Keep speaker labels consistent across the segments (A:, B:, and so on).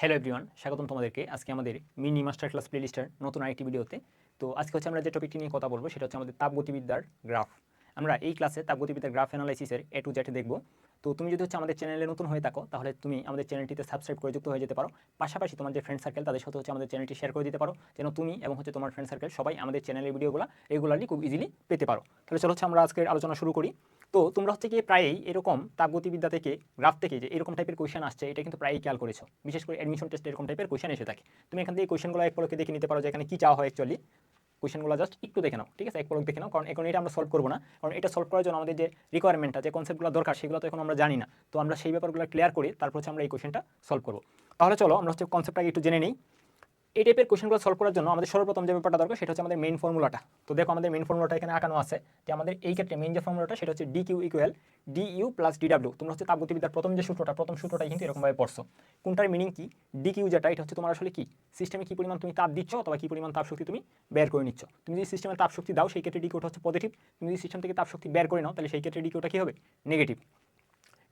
A: Hello everyone স্বাগতম তোমাদেরকে। আজকে আমাদের মিনি মাস্টার ক্লাস প্লেলিস্টের নতুন আরেকটি ভিডিওতে তো আজকে হচ্ছে আমরা যে টপিকটি নিয়ে কথা বলব, সেটা হচ্ছে আমাদের তাপগতিবিদ্যার গ্রাফ আমরা এই ক্লাসে তাপগতিবিদ্যার গ্রাফ অ্যানালাইসিসের এ টু জেড দেখব। তো তুমি যদি হচ্ছে আমাদের চ্যানেলে নতুন হয়ে থাকো, তাহলে তুমি আমাদের চ্যানেলটিতে সাবস্ক্রাইব করে যুক্ত হয়ে যেতে পারো। পাশাপাশি তোমার যে ফ্রেন্ড সার্কেল তাদের সাথে হচ্ছে আমাদের চ্যানেলটি শেয়ার করে দিতে পারো, যেন তুমি এবং হচ্ছে তোমার ফ্রেন্ড সার্কেল সবাই আমাদের চ্যানেলের ভিডিওগুলো রেগুলারলি খুব ইজিলি পেতে পারো। তাহলে চলো হচ্ছে আমরা আজকের আলোচনা শুরু করি। তো তোমরা হচ্ছে কি প্রায়ই এরকম তাপগতিবিদ্যা থেকে গ্রাফ থেকে যে এরকম টাইপের কোয়েশন আসছে, এটা কিন্তু প্রায়ই খেয়াল করেছ। বিশেষ করে অ্যাডমিশন টেস্টে এরকম টাইপের কোয়েশন এসে থাকে। তুমি এখান থেকে কোয়েশনগুলো এক পলকে দেখে নিতে পারো যে এখানে কী চাওয়া হয় অ্যাকচুয়ালি কোয়েশনগুলো জাস্ট একটু দেখে নাও, ঠিক আছে? এক পলক দেখে নাও, কারণ এখন এটা আমরা সলভ করব না। কারণ এটা সলভ করার জন্য আমাদের যে রিকোয়ারমেন্টটা যে কনসেপ্টগুলো দরকার, সেগুলো তো এখন আমরা জানি না। তো আমরা সেই ব্যাপারগুলো ক্লিয়ার করি তারপর হচ্ছে আমরা এই কোয়েশনটা সলভ করব। তাহলে চলো, আমরা হচ্ছে কনসেপ্টটাকে একটু জেনে নিই। এই টাইপের কোয়েশনগুলো সলভ করার জন্য আমাদের সর্বপ্রথম যে ব্যাপারটা দরকার সেটা হচ্ছে আমাদের মেইন ফর্মুলাটা তো দেখো আমাদের মেইন ফর্মুলাটা এখানে আঁকানো আছে যে আমাদের এই ক্ষেত্রে মেইন যে ফর্মুলাটা সেটা হচ্ছে D Q equal D U plus D W তোমরা হচ্ছে তাপগতিবিদ্যার প্রথম যে সূত্রটা, প্রথম সূত্রটাই কিন্তু এরকমভাবে পড়ছো। কোনটার মিনিং কি? ডি কিউ যেটা, এটা হচ্ছে তোমার আসলে কি? সিস্টেমে কি পরিমাণ তুমি তাপ দিচ্ছ অথবা কি পরিমাণ তাপ শক্তি তুমি বের করে নিচ্ছ? তুমি যদি সিস্টেমে তাপ শক্তি দাও, সেই ক্ষেত্রে ডি কিউটা হচ্ছে পজিটিভ তুমি যদি সিস্টেম থেকে তাপ শক্তি বের করে নাও, তাহলে সেই ক্ষেত্রে ডি কিউটা কি হবে? নেগেটিভ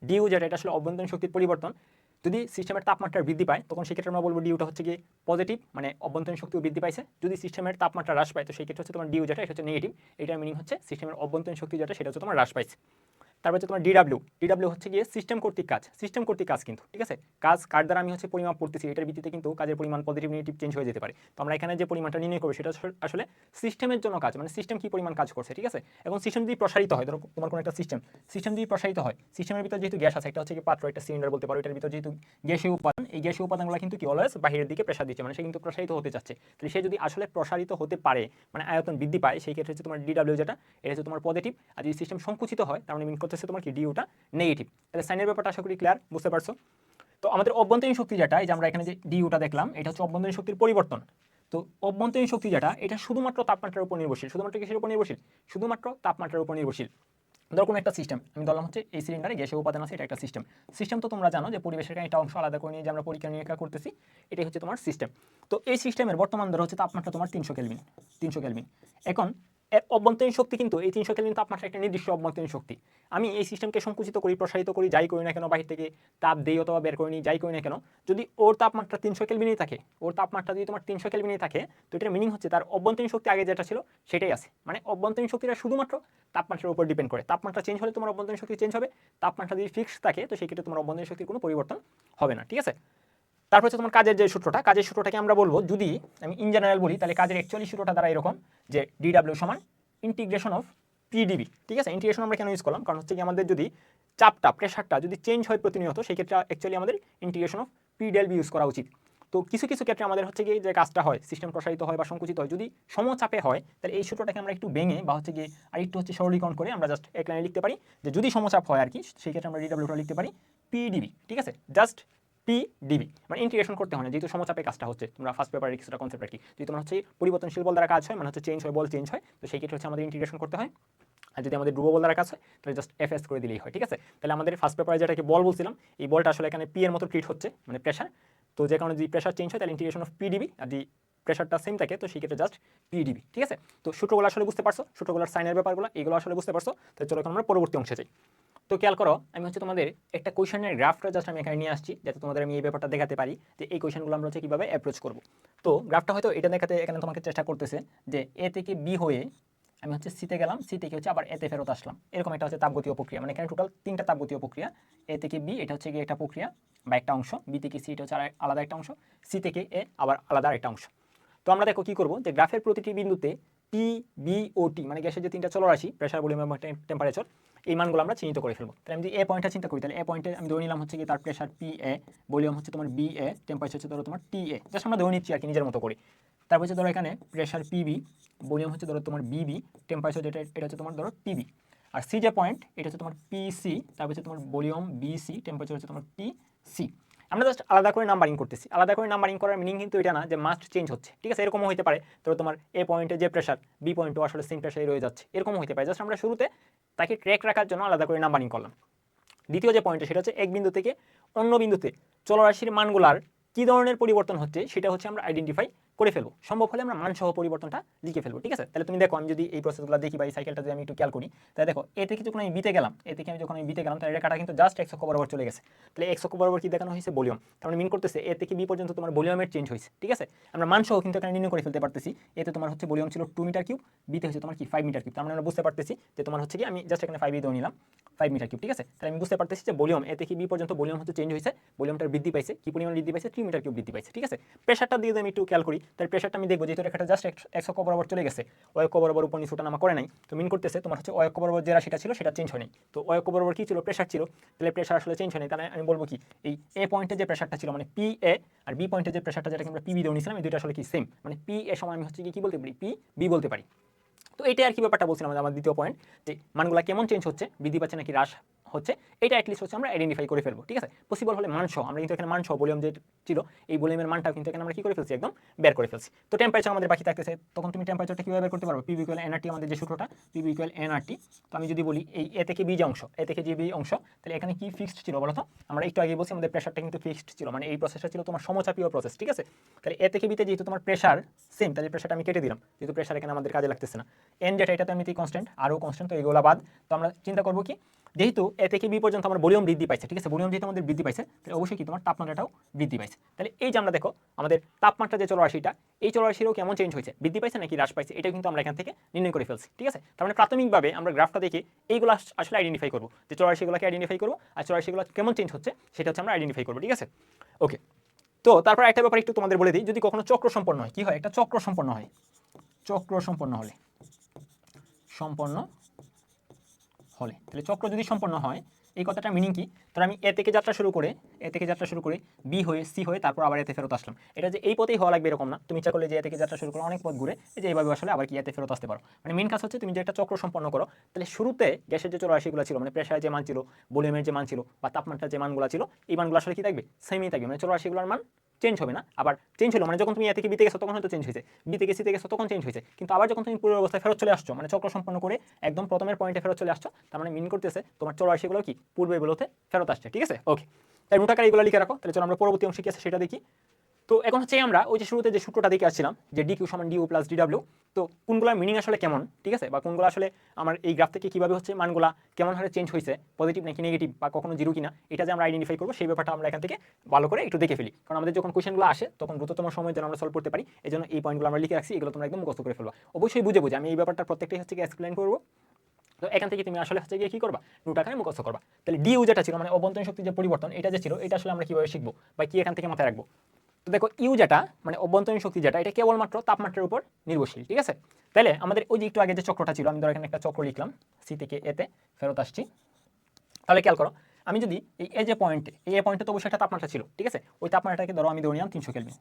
A: ডিউ যেটা, এটা আসলে অভ্যন্তরীণ শক্তির পরিবর্তন। যদি সিস্টেমের তাপমাত্রা বৃদ্ধি পায়, তখন সেক্ষেত্রে আমরা বলব ডিউটা হচ্ছে গিয়ে পজিটিভ মানে অভ্যন্তরীণ শক্তিও বৃদ্ধি পাইছে। যদি সিস্টেমের তাপমাত্রা হ্রাস পায়, তো সেই ক্ষেত্রে হচ্ছে তোমার ডিউ যেটা, এটা হচ্ছে নেগেটিভ এটার মিনিং হচ্ছে সিস্টেমের অভ্যন্তরীণ শক্তি যেটা, সেটা হচ্ছে তোমার হ্রাস পাইছে। তারপর হচ্ছে তোমার ডিডাব্লিউ ডিডাব্লিউ হচ্ছে গিয়ে সিস্টেম কর্তৃক কাজ সিস্টেম কর্তৃক কাজ কিন্তু, ঠিক আছে? কাজ কার দ্বারা আমি হচ্ছে পরিমাপ করতেছি, এটার ভিত্তিতে কিন্তু কাজের পরিমাণ পজিটিভ নেগেটিভ চেঞ্জ হয়ে যেতে পারে। তো আমরা এখানে যে পরিমাণটা নির্ণয় করব, সেটা আসলে- সিস্টেমের জন্য কাজ মানে সিস্টেম কি পরিমাণ কাজ করছে, ঠিক আছে? এবং সিস্টেম যদি প্রসারিত হয়, ধরো তোমার কোনো একটা সিস্টেম সিস্টেম যদি প্রসারিত হয় সিস্টেমের ভিতর যেহেতু গ্যাস আছে, একটা হচ্ছে পাত্র, একটা সিলিন্ডার বলতে পারো, এটার ভিতরে যেহেতু গ্যাসীয় উপাদান, এই গ্যাসীয় উপাদানগুলো কিন্তু কি অলওয়েজ বাহিরের দিকে প্রেশার দিচ্ছে মানে সে কিন্তু প্রসারিত হতে চাচ্ছে। তাহলে সে যদি আসলে প্রসারিত হতে পারে মানে আয়তন বৃদ্ধি পায়, সেই ক্ষেত্রে হচ্ছে তোমার ডিডাব্লিউ যেটা, এটা হচ্ছে তোমার পজিটিভ আর যদি সিস্টেম সংকুচিত হয়, তার মানে করতেছে তোমার কি? ডিউটা নেগেটিভ তাহলে সাইনের ব্যাপারটা আশা করি ক্লিয়ার বুঝতে পারছ? তো আমাদের অভ্যন্তরীণ শক্তি যেটা, এই যে আমরা এখানে যে ডিউটা দেখলাম, এটা হচ্ছে অভ্যন্তরীণ শক্তির পরিবর্তন। তো অভ্যন্তরীণ শক্তি যেটা, এটা শুধুমাত্র তাপমাত্রার উপর নির্ভরশীল। শুধুমাত্র কিসের উপর নির্ভরশীল? শুধুমাত্র তাপমাত্রার উপর নির্ভরশীল। ধরো কোনো একটা সিস্টেম আমি ধরলাম হচ্ছে এই সিলিন্ডারে গ্যাসের উপাদান আছে, এটা একটা সিস্টেম সিস্টেম তো তোমরা জানো যে পরিবেশের একটা অংশ আলাদা করে নিয়ে যে আমরা পরীক্ষা নিরীক্ষা করতেছি, এটাই হচ্ছে তোমার সিস্টেম তো এই সিস্টেমের বর্তমান ধরো হচ্ছে তাপমাত্রা তোমার তিনশো কেলভিন তিনশো কেলভিন এখন এর অভ্যন্তরীণ শক্তি কিন্তু এই তিনশো কেলভিন তাপমাত্রা একটা নির্দিষ্ট অভ্যন্তরীণ শক্তি। আমি এই সিস্টেমকে সংকুচিত করি, প্রসারিত করি, যাই করি না কেন, বাহির থেকে তাপ দেই অথবা বের করে নিই যাই করি না কেন, যদি ওর তাপমাত্রা তিনশো কেলভিনেই থাকে, ওর তাপমাত্রা যদি তোমার তিনশো কেলভিনেই থাকে, তো এটার মিনিং হচ্ছে তার অভ্যন্তরীণ শক্তি আগে যেটা ছিল সেটাই আছে। মানে অভ্যন্তরীণ শক্তিটা শুধুমাত্র তাপমাত্রার উপর ডিপেন্ড করে। তাপমাত্রা চেঞ্জ হলে তোমার অভ্যন্তরীণ শক্তি চেঞ্জ হবে, তাপমাত্রা যদি ফিক্সড থাকে, তো সেক্ষেত্রে তোমার অভ্যন্তরীণ শক্তির কোনো পরিবর্তন হবে না, ঠিক আছে? তারপর হচ্ছে তোমার কাজের যে সূত্রটা, কাজের সূত্রটাকে আমরা বলব যদি আমি ইন জেনারেল বলি, তাহলে কাজের অ্যাকচুয়ালি সূত্রটা দ্বারা এরকম যে ডিডাব্লিউ সমান ইন্টিগ্রেশন অফ পিডিবি ঠিক আছে? ইন্টিগ্রেশন আমরা কেন ইউজ করলাম? কারণ হচ্ছে কি আমাদের যদি চাপটা প্রেশারটা যদি চেঞ্জ হয় প্রতিনিয়ত, সেই ক্ষেত্রে অ্যাকচুয়ালি আমাদের ইন্টিগ্রেশন অফ পিডিএলবি ইউজ করা উচিত। তো কিছু কিছু ক্ষেত্রে আমাদের হচ্ছে গিয়ে যে কাজটা হয় সিস্টেম প্রসারিত হয় বা সংকুচিত হয়, যদি সমচাপে হয়, তাহলে এই সূত্রটাকে আমরা একটু ভেঙে বা হচ্ছে গিয়ে আর একটু হচ্ছে সরলীকরণ করে আমরা জাস্ট এক লাইনে লিখতে পারি যে যদি সমচাপ হয় আর কি, সেই ক্ষেত্রে আমরা ডিডাব্লিউটা লিখতে পারি পিডিবি ঠিক আছে? জাস্ট পিডিবি মানে ইন্টিগ্রেশন করতে হয় না। যেহেতু সমচাপে কাজটা হচ্ছে, তোমরা ফার্স্ট পেপারে কিছুটা কনসেপ্ট কি। যদি তোমার হচ্ছে পরিবর্তনশীল বল দ্বারা কাজ হয় মানে হচ্ছে চেঞ্জ হয়, বল চেঞ্জ হয়, তো সেই ক্ষেত্রে হচ্ছে আমাদের ইন্টিগ্রেশন করতে হয়। আর যদি আমাদের ডুবো বল দ্বারা কাজ হয়, তাহলে জাস্ট এফ এস করে দিলেই হয়, ঠিক আছে? তাহলে আমাদের ফার্স্ট পেপারে যেটাকে বল বলছিলাম, এই বলটা আসলে এখানে পি এর মতো ট্রিট হচ্ছে মানে প্রেশার তো যে কারণে যদি প্রেশার চেঞ্জ হয়, তাহলে ইন্টিগ্রেশন অফ পিডিবি আর যদি প্রেশারটা সেম থাকে, তো সেই ক্ষেত্রে জাস্ট পিডিবি ঠিক আছে? তো সূত্রগুলো আসলে বুঝতে পারছ, সূত্রগুলোর সাইনের ব্যাপারগুলো, এগুলো আসলে বুঝতে পারছ তো চলো এখন আমরা পরবর্তী অংশে যাই। তো খেয়াল করো, আমি হচ্ছে তোমাদের একটা কোয়েশনের গ্রাফটা জাস্ট আমি এখানে নিয়ে আসছি, যাতে তোমাদের আমি এই ব্যাপারটা দেখাতে পারি যে এই কোয়েশনগুলো আমরা হচ্ছে কীভাবে অ্যাপ্রোচ করব। তো গ্রাফটা হয়তো এটা দেখাতে এখানে তোমাকে চেষ্টা করতেছে যে এ থেকে বি হয়ে আমি হচ্ছে সিতে গেলাম, সি থেকে হচ্ছে আবার এতে ফেরত আসলাম। এরকম একটা হচ্ছে তাপগতীয় প্রক্রিয়া মানে এখানে টোটাল তিনটা তাপগতীয় প্রক্রিয়া, এ থেকে বি, এটা হচ্ছে গিয়ে একটা প্রক্রিয়া বা একটা অংশ, বি থেকে সি, এটা হচ্ছে আলাদা একটা অংশ, সি থেকে এ, আবার আলাদা একটা অংশ। তো আমরা দেখো কি করব যে গ্রাফের প্রতিটি বিন্দুতে পি বি ও টি মানে গ্যাসের যে তিনটা চলরাশি প্রেশার ভলিউম এবং টেম্পারেচার এই মানগুলো আমরা চিহ্নিত করে ফেলব। তাহলে আমি যদি এ পয়েন্টটা চিন্তা করি, তাহলে এ পয়েন্টে আমি ধরে নিলাম হচ্ছে কি তার প্রেশার পি এ ভলিউম হচ্ছে তোমার বি এ টেম্পারেচার হচ্ছে ধরো তোমার টি এ জাস্ট আমরা ধরে নিচ্ছি আর কি, নিজের মতো করে। তারপর হচ্ছে ধরো এখানে প্রেশার পি বি ভলিউম হচ্ছে ধরো তোমার বি বি টেম্পারেচার যেটা, এটা হচ্ছে তোমার ধরো টি বি আর সি যে পয়েন্ট এটা হচ্ছে তোমার পি সি তারপর হচ্ছে তোমার ভলিউম বিসি টেম্পারেচার হচ্ছে তোমার টিসি আমরা জাস্ট আলাদা করে নাম্বারিং করতেছি। আলাদা করে নাম্বারিং করার মিনিং কিন্তু এটা না যে মাস্ট চেঞ্জ হচ্ছে। ঠিক আছে? এরকমও হতে পারে। তো তোমার এ পয়েন্টে যে প্রেশার বি পয়েন্টও আসলে সেম প্রেশারই রয়ে যাচ্ছে। এরকম হতে পারে। জাস্ট আমরা শুরুতে তাকে ট্র্যাক রাখার জন্য আলাদা করে নাম্বারিং করলাম। দ্বিতীয় যে পয়েন্টটা সেটা হচ্ছে এক বিন্দু থেকে অন্য বিন্দুতে চলরাশির মানগুলার কী ধরনের পরিবর্তন হচ্ছে, সেটা হচ্ছে আমরা আইডেন্টিফাই করে ফেলব। সম্ভব হলে আমরা মানসহ পরিবর্তনটা লিখে ফেলব, ঠিক আছে? তাহলে তুমি দেখো, আমি যদি এই প্রসেসগুলো দেখি বা এই সাইকেলটা যদি আমি একটু খেয়াল করি, তাহলে দেখো, এ থেকে যখন আমি বিতে গেলাম, এ থেকে আমি যখন আমি বিতে গেলাম, তাহলে এটা কিন্তু জাস্ট একশো বরাবর চলে গেছে। তাহলে একশো বরাবর কি দেখানো হয়েছে? ভলিউম। তার মানে মিন করতেছে, এ থেকে বি পর্যন্ত তোমার ভলিউমের চেঞ্জ হয়েছে, ঠিক আছে? আমরা মান সহ কিন্তু এখানে নির্ণয় করে ফেলতে পারতেছি, এতে তোমার হচ্ছে ভলিউম ছিল টু মিটার কিউব বিতে হচ্ছে তোমার কি ফাইভ মিটার কিউব তার মানে আমরা বুঝতে পারতেছি যে তোমার হচ্ছে কি, আমি জাস্ট এখানে ফাইভ দিয়ে নিলাম ফাইভ মিটার কিউব ঠিক আছে? তাহলে আমি বুঝতে পারতেছি যে ভলিউম, এ থেকে বি পর্যন্ত ভলিউম হচ্ছে চেঞ্জ হয়েছে ভলিউমটা বৃদ্ধি পাইছে, কি পরিমাণ বৃদ্ধি পাইছে? থ্রি মিটার কিউব বৃদ্ধি পাইছে, ঠিক আছে? প্রেশারটা দিয়ে আমি একটু খেয়াল করি তাহলে প্রেশারটা আমি দেখব, যেহেতু একটা জাস্ট একশো বরাবর চলে গেছে। অয়ক বরাবর উপর নিচুটা নামা করে নাই। তো মিন করতেছে, তোমার হচ্ছে অয়ক বরাবর যে রাশিটা ছিল, সেটা চেঞ্জ হয়নি তো অয়ক বরাবর কি ছিল? প্রেশার ছিল। তাহলে প্রেশার আসলে চেঞ্জ হয়নি তাহলে আমি বলব কি, এই এ পয়েন্টে যে প্রেশারটা ছিল মানে পি এ আর বি পয়েন্টে যে প্রেশারটা যেটাকে আমরা পি বি দেওয়া নিয়েছিলাম, এই দুইটা আসলে কি সেম মানে পি এ সময় আমি হচ্ছে কি বলতে পারি? পি বি বলতে পারি। তো এটাই আর কি ব্যাপারটা বলছিলাম যে আমার দ্বিতীয় পয়েন্ট যে মানগুলা কেমন চেঞ্জ হচ্ছে, বৃদ্ধি পাচ্ছে নাকি হ্রাস হচ্ছে, এটা অ্যাটলিস্ট হচ্ছে আমরা আইডেন্টিফাই করে ফেলব, ঠিক আছে? পসিবল হলে মান সহ আমরা কিন্তু এখানে মান সহ ভলিউম যে ছিল, এই ভলিউমের মানটাও কিন্তু এখানে আমরা কি করে ফেলছি? একদম বের করে ফেলছি। তো টেম্পারেচার আমাদের বাকি থাকতেছে, তখন তুমি টেম্পারেচারটা কীভাবে বের করতে পারবে? পিবি ইকুয়াল এনআরটি আমাদের যে সূত্রটা পিবি ইকুয়াল এনআরটি তো আমি যদি বলি এই এ থেকে বি যে অংশ এ থেকে যে বি অংশ, তাহলে এখানে কি ফিক্সড ছিল বলো তো আমরা একটু আগে বলছি আমাদের প্রেশারটা কিন্তু ফিক্সড ছিল মানে এই প্রসেসটা ছিল তোমার সমচাপীয় প্রসেস ঠিক আছে? তাহলে এ থেকে বিতে যেহেতু তোমার প্রেশার সেম তাহলে প্রেশারটা আমি কেটে দিলাম, যেহেতু প্রেশার এখানে আমাদের কাজে লাগতেছে না। এন যেটা এটা তো এমনিতেই কনস্ট্যান্ট আরও কনস্ট্যান্ট তো এগুলো বাদ। তো আমরা চিন্তা করব কি, যেহেতু এ থেকে বি পর্যন্ত আমার ভলিউম বৃদ্ধি পাইছে, ঠিক আছে? ভলিউম যেহেতু আমাদের বৃদ্ধি পাইছে, তাহলে অবশ্যই কি তোমার তাপমাত্রাটাও বৃদ্ধি পাইছে। তাহলে এই যে আমরা দেখো, আমাদের তাপমাত্রা যে চলরাশিটা, এই চলরাশিরও কেমন চেঞ্জ হয়েছে? বৃদ্ধি পাইছে নাকি হ্রাস পাইছে? এটা কিন্তু আমরা এখান থেকে নির্ণয় করে ফেলছি, ঠিক আছে? তার মানে প্রাথমিকভাবে আমরা গ্রাফটা দেখে এইগুলো আসলে আইডেন্টিফাই করব, যে চলরাশিগুলোকে আইডেন্টিফাই করব আর চলরাশিগুলো কেমন চেঞ্জ হচ্ছে, সেটা হচ্ছে আমরা আইডেন্টিফাই করব, ঠিক আছে? ওকে তো তারপর একটা ব্যাপার একটু তোমাদের বলে দিই, যদি কখনো চক্র সম্পন্ন হয়, কি হয়? একটা চক্র সম্পন্ন হয়। চক্র সম্পন্ন হলে, সম্পন্ন হলে। তাহলে চক্র যদি সম্পন্ন হয়, এই কথাটা মিনিং কি? তাহলে আমি এ থেকে যাত্রা শুরু করে, এ থেকে যাত্রা শুরু করে বি হয়ে সি হয়ে, তারপর আবার এতে ফেরত আসলাম। এটা যে এই পথেই হওয়া লাগবে এরকম না। তুমি ইচ্ছা করলে যে এ থেকে যাত্রা শুরু করে, অনেক পথ ঘুরে যে এইভাবে আসলে আবার কি এতে ফেরত আসতে পারো। মানে মেন কাজ হচ্ছে তুমি যে একটা চক্র সম্পন্ন করো, তাহলে শুরুতে গ্যাসের যে চলরাশিগুলো ছিল মানে প্রেশারের যে মান ছিল ভলিউমের যে মান ছিল, বা তাপমাত্রার যে মানগুলো ছিল, এই মানগুলো আসলে কি থাকবে? সেমই থাকবে। মানে চলরাশিগুলোর মান চেঞ্জ হবে না। আবার চেঞ্জ হলো মানে যখন তুমি এ থেকে বি বিতে গেছো, তখন হয়তো চেঞ্জ হয়েছে। বি থেকে সি থেকে গেছো, তখন চেঞ্জ হয়েছে। কিন্তু আবার যখন তুমি পুরো অবস্থায় ফেরত চলে আসছো মানে চক্র সম্পন্ন করে একদম প্রথমের পয়েন্টে ফেরত চলে আসছো, তার মানে মিন করতেছে তোমার চলরাশিগুলো কি? পূর্বে ফেরত আসছে, ঠিক আছে? ওকে তাই মোটাকার এগুলো লিখে রাখো। তাহলে চলো আমরা পরবর্তী অংশে কি আছে সেটা দেখি। তো এখন হচ্ছে আমরা ওই যে শুরুতে যে সূত্রটা দেখে আসছিলাম যে ডি কিউ সমান D U plus D W তো কোনগুলোর মিনিং আসলে কেমন, ঠিক আছে? বা কোনগুলো আসলে আমার এই গ্রাফ থেকে কীভাবে হচ্ছে মানগুলা কেমন হারে চেঞ্জ হয়েছে পজিটিভ নাকি নেগেটিভ বা কখনো জিরো কিনা, এটা যে আমরা আইডেন্টিফাই করব, সেই ব্যাপারটা আমরা এখান থেকে ভালো করে একটু দেখে ফেলি। কারণ আমাদের যখন কোয়েশনগুলো আসে, তখন দ্রুততম সময় যেন আমরা সলভ করতে পারি। এই জন্য এই পয়েন্টগুলো আমরা লিখে রাখছি, এগুলো তোমরা একদম মুখস্থ করে ফেলবা। অবশ্যই বুঝে বুঝে, আমি এই ব্যাপারটা প্রত্যেকটাই হচ্ছে এক্সপ্লেন করব। তো এখান থেকে তুমি আসলে হচ্ছে গিয়ে কী করবা? নোটাখানে মুখস্থ করবা। তাহলে ডিউ যেটা ছিল মানে অভ্যন্তরীণ শক্তির যে পরিবর্তন, এটা যে ছিল, এটা আসলে আমরা কীভাবে শিখব? বা কি এখান থেকে মাথায় রাখব? তো দেখো ইউ যেটা মানে অভ্যন্তরীণ শক্তি যেটা, এটা কেবলমাত্র তাপমাত্রার উপর নির্ভরশীল, ঠিক আছে? তাহলে আমাদের ওই যে একটু আগে যে চক্রটা ছিল, আমি ধর এখানে একটা চক্র লিখলাম সি থেকে এতে ফেরত আসছি। তাহলে খেয়াল করো, আমি যদি এই এ যে পয়েন্টে এই এ পয়েন্টে তো অবশ্যই একটা তাপমাত্রা ছিল, ঠিক আছে? ওই তাপমাত্রাটাকে ধরো আমি ধরে নিলাম তিনশো কেলভিন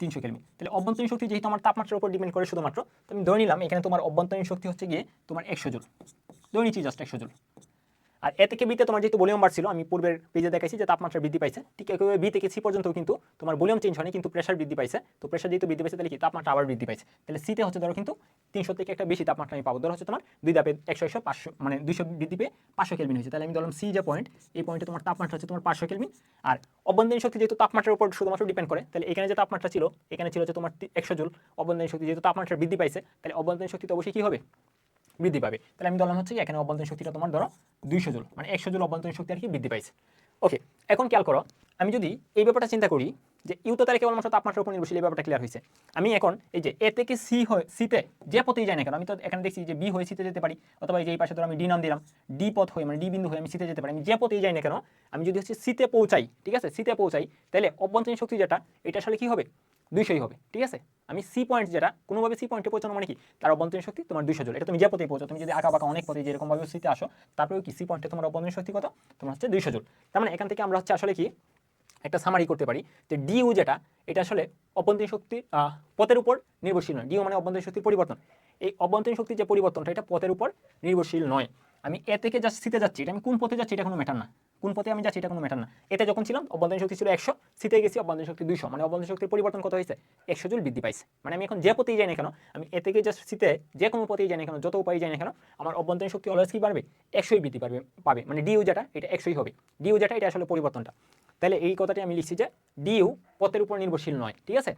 A: তিনশো কেলভিন। তাহলে অভ্যন্তরীণ শক্তি যেহেতু আমার তাপমাত্রার উপর ডিপেন্ড করে শুধুমাত্র, তো আমি ধরে নিলাম এখানে তোমার অভ্যন্তরীণ শক্তি হচ্ছে গিয়ে তোমার একশো জুল। ধরে নিচ্ছি জাস্ট একশো জুল। আর এ থেকে বিতে তোমার যেহেতু ভলিউম বাড়ছিল, আমি পূর্বের পেজে দেখাইছি যে তাপমাত্রা বৃদ্ধি পাইছে। ঠিক একইভাবে বি থেকে সি পর্যন্ত কিন্তু তোমার ভলিউম চেঞ্জ হয়নি, কিন্তু প্রেশার বৃদ্ধি পাইছে। তো প্রেশার যেহেতু বৃদ্ধি পাইছে, তাহলে কি তাপমাত্রা আবার বৃদ্ধি পাইছে? তাহলে সিতে হচ্ছে ধরো কিন্তু তিনশো থেকে একটা বেশি তাপমাত্রা আমি পাবো। ধরো হচ্ছে তোমার দুই দাপে একশো একশো, পাঁচশো মানে দুইশো বৃদ্ধি পেয়ে পাঁচশো কেলভিন হয়েছে। তাহলে আমি ধরলাম সি যে পয়েন্ট এই পয়েন্টে তোমার তাপমাত্রা হচ্ছে তোমার পাঁচশো কেলভিন আর অভ্যন্তরীণ শক্তি যেহেতু তাপমাত্রার উপর শুধুমাত্র ডিপেন্ড করে, তাহলে এখানে যে তাপমাত্রা ছিল, এখানে ছিল হচ্ছে তোমার একশো জুল। অভ্যন্তরীণ শক্তি যেহেতু তাপমাত্রা বৃদ্ধি পাইছে, তাহলে অভ্যন্তরীণ শক্তি তো অবশ্যই কী হবে? বৃদ্ধি পাবে। তাহলে আমি ধরলাম হচ্ছে এখানে অভ্যন্তরীণ শক্তিটা তোমার ধরো দুইশো জুল মানে একশো জুল অভ্যন্তরীণ শক্তি আর কি বৃদ্ধি পাইছে। ওকে এখন খেয়াল করো, আমি যদি এই ব্যাপারটা চিন্তা করি যে ইউ তো তাহলে কেবলমাত্র তাপমাত্রার উপর নির্ভরশীল এই ব্যাপারটা ক্লিয়ার হয়েছে আমি এখন এই যে এ থেকে সি হয় সিতে যে পথেই যাই না কেন, আমি তো এখানে দেখছি যে বি হয়ে সিতে যেতে পারি, অথবা এই যে এই পাশে ধরো আমি ডি নাম দিলাম, ডি পথ হয়ে মানে ডি বিন্দু হয়ে আমি সিতে যেতে পারি, আমি যে পথেই যাই না কেন, আমি যদি হচ্ছে সিতে পৌঁছাই, ঠিক আছে সিতে পৌঁছাই, তাহলে অভ্যন্তরীণ শক্তি যেটা, এটা আসলে কি হবে? দুইশোই হবে, ঠিক আছে? আমি সি পয়েন্ট যেটা, কোনোভাবে সি পয়েন্টে পৌঁছানো মানে কি? তার অভ্যন্তরীণ শক্তি তোমার দুইশো জুল। এটা তুমি যে পথেই পৌঁছো তুমি যদি আঁকা বাঁকা অনেক পথে যেরকমভাবে সিতে আসো, তারপরেও কি? সি পয়েন্টে তোমার অভ্যন্তরীণ শক্তি কত? তোমার হচ্ছে দুইশো জুল। তার মানে এখান থেকে আমরা হচ্ছে আসলে কি? একটা সামারি করতে পারি যে ডিউ যেটা, এটা আসলে অভ্যন্তরীণ শক্তি পথের উপর নির্ভরশীল নয়। ডিউ মানে অভ্যন্তরীণ শক্তির পরিবর্তন। এই অভ্যন্তরীণ শক্তির যে পরিবর্তনটা, এটা পথের উপর নির্ভরশীল নয়। আমি এ থেকে জাস্ট সিতে যাচ্ছি, এটা আমি কোন পথে যাচ্ছি এটা কোনো ম্যাটার না। কোন পথে আমি যাচ্ছি এটা কোনো ম্যাটার না। এতে যখন ছিলাম অভ্যন্তরীণ শক্তি ছিল একশো সিতে গেছি অভ্যন্তরীণ শক্তি দুইশো। মানে অভ্যন্তরীণ শক্তির পরিবর্তন কত হয়েছে? একশো জুল বৃদ্ধি পাইছে। মানে আমি এখন যে পথেই যাই না কেন, আমি এ থেকে জাস্ট সিতে যে কোনো পথেই যাই না কেন, যত উপায় যাই না কেন, আমার অভ্যন্তরীণ শক্তি অলওয়েজ কি বাড়বে? একশোই বৃদ্ধি পারবে, পাবে। মানে ডিউ যেটা, এটা একশোই হবে। ডিউ যেটা, এটা আসলে পরিবর্তনটা। তাহলে এই কথাটি আমি লিখছি যে ডিউ পথের উপর নির্ভরশীল নয়, ঠিক আছে?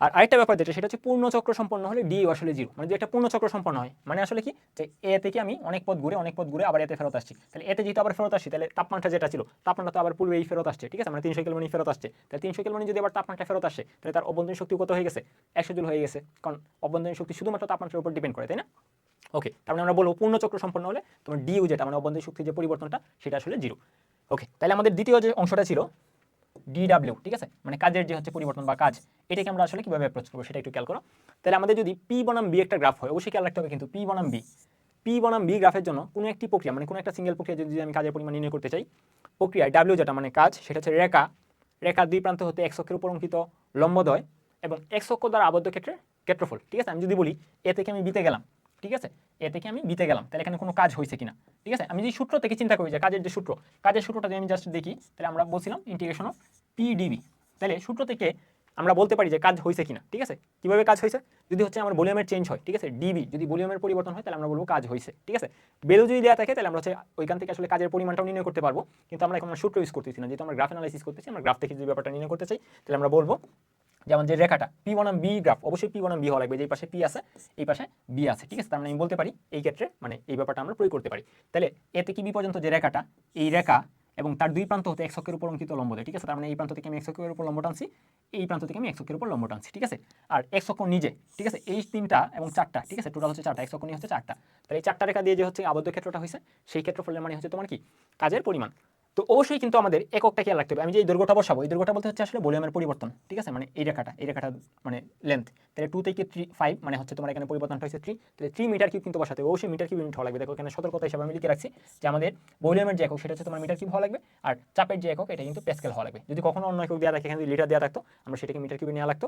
A: আর আরেকটা ব্যাপার যেটা, সেটা হচ্ছে পূর্ণ চক্র সম্পন্ন হলে ডি আসলে জিরো মানে যে একটা পূর্ণ চক্র সম্পন্ন হয় মানে আসলে কি? যে এ থেকে আমি অনেক পথ ঘুরে, অনেক পথ ঘুরে আবার এতে ফেরত আসছি। তাহলে এতে যেহেতু আবার ফেরত আসছি, তাহলে তাপমাত্রা যেটা ছিল, তাপমাত্রা তো আবার পূর্বেই ফেরত আসছে, ঠিক আছে? মানে তিনশো কিলোমিটার ফেরত আসছে। তাহলে তিনশো কিলোমিটার যদি আবার তাপমাত্রা ফেরত আসে, তাহলে তার অভ্যন্তরীণ শক্তি কত হয়ে গেছে? একশো জুল হয়ে গেছে। কারণ অভ্যন্তরীণ শক্তি শুধুমাত্র তাপমাত্রার উপর ডিপেন্ড করে, তাই না? ওকে তার মানে আমরা বলব পূর্ণ চক্র সম্পন্ন হলে তোমার ডিউ যেটা মানে অভ্যন্তরীণ শক্তির যে পরিবর্তনটা, সেটা আসলে জিরো ওকে তাহলে আমাদের দ্বিতীয় যে অংশটা ছিল ডিডাব্লিউ ঠিক আছে? মানে কাজের যে হচ্ছে পরিবর্তন বা কাজ, এটাকে আমরা আসলে কীভাবে অ্যাপ্রোচ করব সেটা একটু খেয়াল করো। তাহলে আমাদের যদি পি বনাম বি একটা গ্রাফ হয়, অবশ্যই খেয়াল রাখতে হবে কিন্তু পি বনাম বি পি বনাম বি গ্রাফের জন্য কোনো একটি প্রক্রিয়া মানে কোনো একটা সিঙ্গেল প্রক্রিয়া যদি আমি কাজের পরিমাণ নির্ণয় করতে চাই প্রক্রিয়ায় ডাব্লিউ যেটা মানে কাজ, সেটা হচ্ছে রেখা। রেখা দুই প্রান্ত হতে এক অক্ষের উপর অঙ্কিত লম্বদয় এবং এক অক্ষ দ্বারা আবদ্ধ ক্ষেত্রে ক্ষেত্রফল, ঠিক আছে? আমি যদি বলি এ থেকে আমি বিতে গেলাম ঠিক আছে? এ থেকে আমি বিতে গেলাম। তাহলে এখানে কোনো কাজ হয়েছে কিনা? ঠিক আছে? আমি যদি সূত্র থেকে চিন্তা করি যে কাজের যে সূত্র, কাজের সূত্রটা যদি আমি জাস্ট দেখি, তাহলে আমরা বলছিলাম ইন্টিগ্রেশন অফ পিডিবি তাহলে সূত্র থেকে আমরা বলতে পারি যে কাজ হয়েছে কিনা, ঠিক আছে? কীভাবে কাজ হয়েছে যদি হচ্ছে আমার ভলিউমের চেঞ্জ হয়, ঠিক আছে? ডিবি যদি ভলিউমের পরিবর্তন হয়, তাহলে আমরা বলব কাজ হয়েছে ঠিক আছে? বেলু যদি দেওয়া থাকে, তাহলে আমরা হচ্ছে ওইখান থেকে আসলে কাজের পরিমাণটাও নির্ণয় করতে পারব। কিন্তু আমরা এখন সূত্র ইউজ করতেছি না। যেহেতু আমরা গ্রাফ অ্যানালাইসিস করতেছি, আমরা গ্রাফ থেকে যদি ব্যাপারটা নির্ণয় করতে চাই, তাহলে আমরা বলব যেমন যে রেখাটা পি বনাম বি গ্রাফ অবশ্যই পি বনাম বি হওয়া লাগবে, যে পাশে পি আছে, এই পাশে বি আছে, ঠিক আছে? তার মানে আমি বলতে পারি, এই ক্ষেত্রে মানে এই ব্যাপারটা আমরা প্রয়োগ করতে পারি। তাহলে এ থেকে বি পর্যন্ত? যে রেখাটা, এই রেখা এবং তার দুই প্রান্ত হতে এক অক্ষের উপর অঙ্কিত লম্ব দেয়, ঠিক আছে? তার মানে এই প্রান্ত থেকে আমি এক অক্ষের উপর লম্ব টানছি এই প্রান্ত থেকে আমি এক অক্ষের উপর লম্ব টানছি ঠিক আছে? আর এক অক্ষ নিজে, ঠিক আছে? এই তিনটা এবং চারটা, ঠিক আছে? টোটাল হচ্ছে চারটা এক অক্ষ নিয়ে হচ্ছে চারটা। তাহলে এই চারটা রেখা দিয়ে যে হচ্ছে আবদ্ধ ক্ষেত্রটা হয়েছে, সেই ক্ষেত্রফলের মানে হচ্ছে তোমার কি? কাজের পরিমাণ। তো অবশ্যই কিন্তু আমাদের এককটা খেয়াল রাখতে হবে। আমি যে এই দৈর্ঘ্যটা বসাবো, এই দৈর্ঘ্যটা বলতে হচ্ছে আসলে ভলিউমের পরিবর্তন, ঠিক আছে? মানে এই রেখাটা এই রেখাটা মানে লেন্থ তাহলে টু থেকে থ্রি ফাইভ মানে হচ্ছে তোমার এখানে পরিবর্তনটা হচ্ছে থ্রি তাহলে থ্রি মিটার কিউব কিন্তু বসাতে হবে। অবশ্যই মিটার কিউব ইউনিট লাগবে। দেখো, এখানে সতর্কতা হিসাবে আমি লিখে রাখছি যে আমাদের ভলিউমের যে একক, সেটা হচ্ছে তোমার মিটার কিউব হওয়া লাগবে। আর চাপের যে একক, এটা কিন্তু প্যাসকেল হওয়া লাগবে। যদি কখনো অন্য একক দেওয়া থাকে, এখানে লিটার দেওয়া থাকতো, আমরা সেটাকে মিটার কিউবে নেওয়া লাগতো।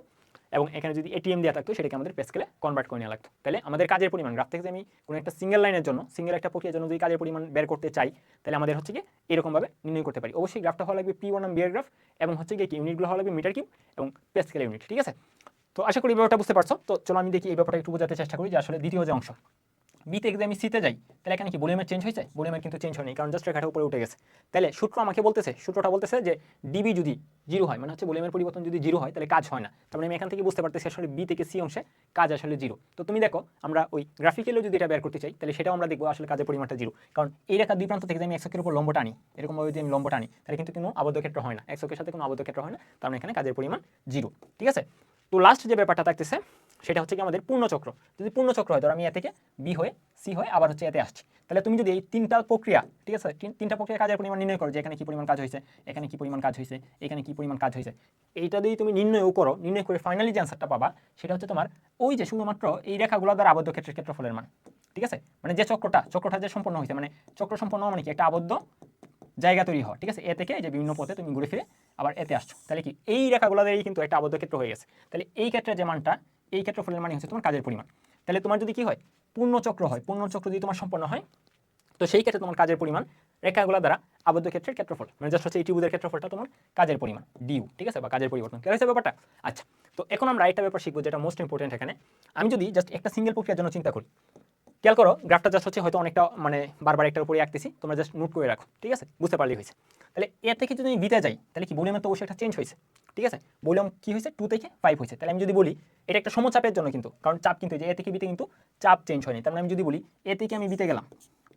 A: এবং এখানে যদি এটিএম দেওয়া থাকতো, সেটাকে আমাদের পেস্কেলে কনভার্ট করে নেওয়া লাগতো। তাহলে আমাদের কাজের পরিমাণ গ্রাফ থেকে আমি কোনো একটা সিঙ্গেল লাইনের জন্য সিঙ্গেল একটা প্রক্রিয়ার জন্য যদি কাজের পরিমাণ বের করতে চাই, তাহলে আমাদের হচ্ছে কি এরকমভাবে নির্ণয় করতে পারি। অবশ্যই গ্রাফটা হওয়া লাগবে পি ওয়ান বিয়ার গ্রাফ এবং হচ্ছে কি ইউনিটগুলো হওয়া লাগবে মিটার কিউব এবং পেস্কেল ইউনিট ঠিক আছে? তো আশা করি ব্যাপারটা বুঝতে পারছ। তো চলো আমি দেখি এই ব্যাপারটা একটু বোঝাতে চেষ্টা করি যে আসলে দ্বিতীয় যে অংশ। বি থেকে যদি আমি সিতে যাই, তাহলে এখানে কি ভলিউমের চেঞ্জ হয়েছে? ভলিউমের কিন্তু চেঞ্জ হয়নি, কারণ জাস্ট রেখাটা উপরে উঠে গেছে। তাহলে সূত্র আমাকে বলতেছে, সূত্রটা বলতেছে যে ডিবি যদি জিরো হয় মানে হচ্ছে ভলিউমের পরিবর্তন যদি জিরো হয়, তাহলে কাজ হয় না। তার মানে আমি এখান থেকে বুঝতে পারতেছি আসলে বি থেকে সি অংশে কাজ আসলে জিরো তো তুমি দেখো, আমরা ওই গ্রাফিক্যালিও যদি এটা বের করতে চাই, তাহলে সেটাও আমরা দেখব আসলে কাজের পরিমাণটা জিরো কারণ এই রেখা দুই প্রান্ত থেকে যদি আমি একশোকের উপর লম্বটা আনি এরকমভাবে যদি আমি লম্বটা আনি তাহলে কিন্তু কোনো আবদ্ধ ক্ষেত্র হয় না। একশোকের সাথে কোনো আবদ্ধ ক্ষেত্র হয় না, তার মানে এখানে কাজের পরিমাণ জিরো ঠিক আছে? তো লাস্ট যে ব্যাপারটা থাকতেছে সেটা হচ্ছে কি আমাদের পূর্ণচক্র। যদি পূর্ণচক্র হয়, ধরো আমি এ থেকে বি হয়ে সি হয়ে আবার হচ্ছে এতে আসছি। তাহলে তুমি যদি এই তিনটা প্রক্রিয়া, ঠিক আছে? তিন- তিনটা প্রক্রিয়া কাজের পরিমাণ নির্ণয় করো যে এখানে কি পরিমাণ কাজ হয়েছে, এখানে কি পরিমাণ কাজ হয়েছে, এখানে কি পরিমাণ কাজ হয়েছে। এইটা যদি তুমি নির্ণয়ও করো, নির্ণয় করে ফাইনালি যে অ্যান্সারটা পাবা, সেটা হচ্ছে তোমার ওই যে শুধুমাত্র এই রেখাগুলো দ্বারা আবদ্ধ ক্ষেত্রের ক্ষেত্রফলের মান, ঠিক আছে? মানে যে চক্রটা চক্রটা যে সম্পন্ন হয়েছে মানে চক্র সম্পন্ন মানে কি? একটা আবদ্ধ জায়গা তৈরি হয় ঠিক আছে? এ থেকে যে বিভিন্ন পথে তুমি ঘুরে ফিরে আবার এতে আসছো। তাহলে কি? এই রেখাগুলো দিয়েই কিন্তু একটা আবদ্ধ ক্ষেত্র হয়ে গেছে। তাহলে এই ক্ষেত্রে যে মানটা এই ক্ষেত্রফলের মানে হচ্ছে তোমার কাজের পরিমাণ। তাহলে তোমার যদি কি হয়? পূর্ণচক্র হয়। পূর্ণচক্র যদি তোমার সম্পন্ন হয়, তো সেই ক্ষেত্রে তোমার কাজের পরিমাণ রেখাগুলো দ্বারা আবদ্ধ ক্ষেত্রের ক্ষেত্রফল। মানে জাস্ট হচ্ছে এই টিউবের ক্ষেত্রফলটা তোমার কাজের পরিমাণ ডিউ ঠিক আছে? বা কাজের পরিবর্তন। কেন ব্যাপারটা? আচ্ছা তো এখন আমরা একটা ব্যাপার শিখব যেটা মোস্ট ইম্পর্টেন্ট এখানে। আমি যদি জাস্ট একটা সিঙ্গেল প্রক্রিয়ার জন্য চিন্তা করি খেয়াল করো, গ্রাফটা জাস্ট হচ্ছে হয়তো অনেকটা মানে বারবার একটার উপরে আঁকতেছি, তোমরা জাস্ট নোট করে রাখো, ঠিক আছে? বুঝতে পারলেই হয়েছে। তাহলে এর থেকে যদি বিতে যাই, তাহলে কি ভলিউমের তো অবশ্যই একটা চেঞ্জ হয়েছে, ঠিক আছে? ভলিউম কি হয়েছে? টু থেকে ফাইভ হয়েছে। তাহলে আমি যদি বলি, এটা একটা সমচাপের জন্য কিন্তু, কারণ চাপ কিন্তু যে এ থেকে বিতে কিন্তু চাপ চেঞ্জ হয়নি। তার মানে আমি যদি বলি এ থেকে আমি বিতে গেলাম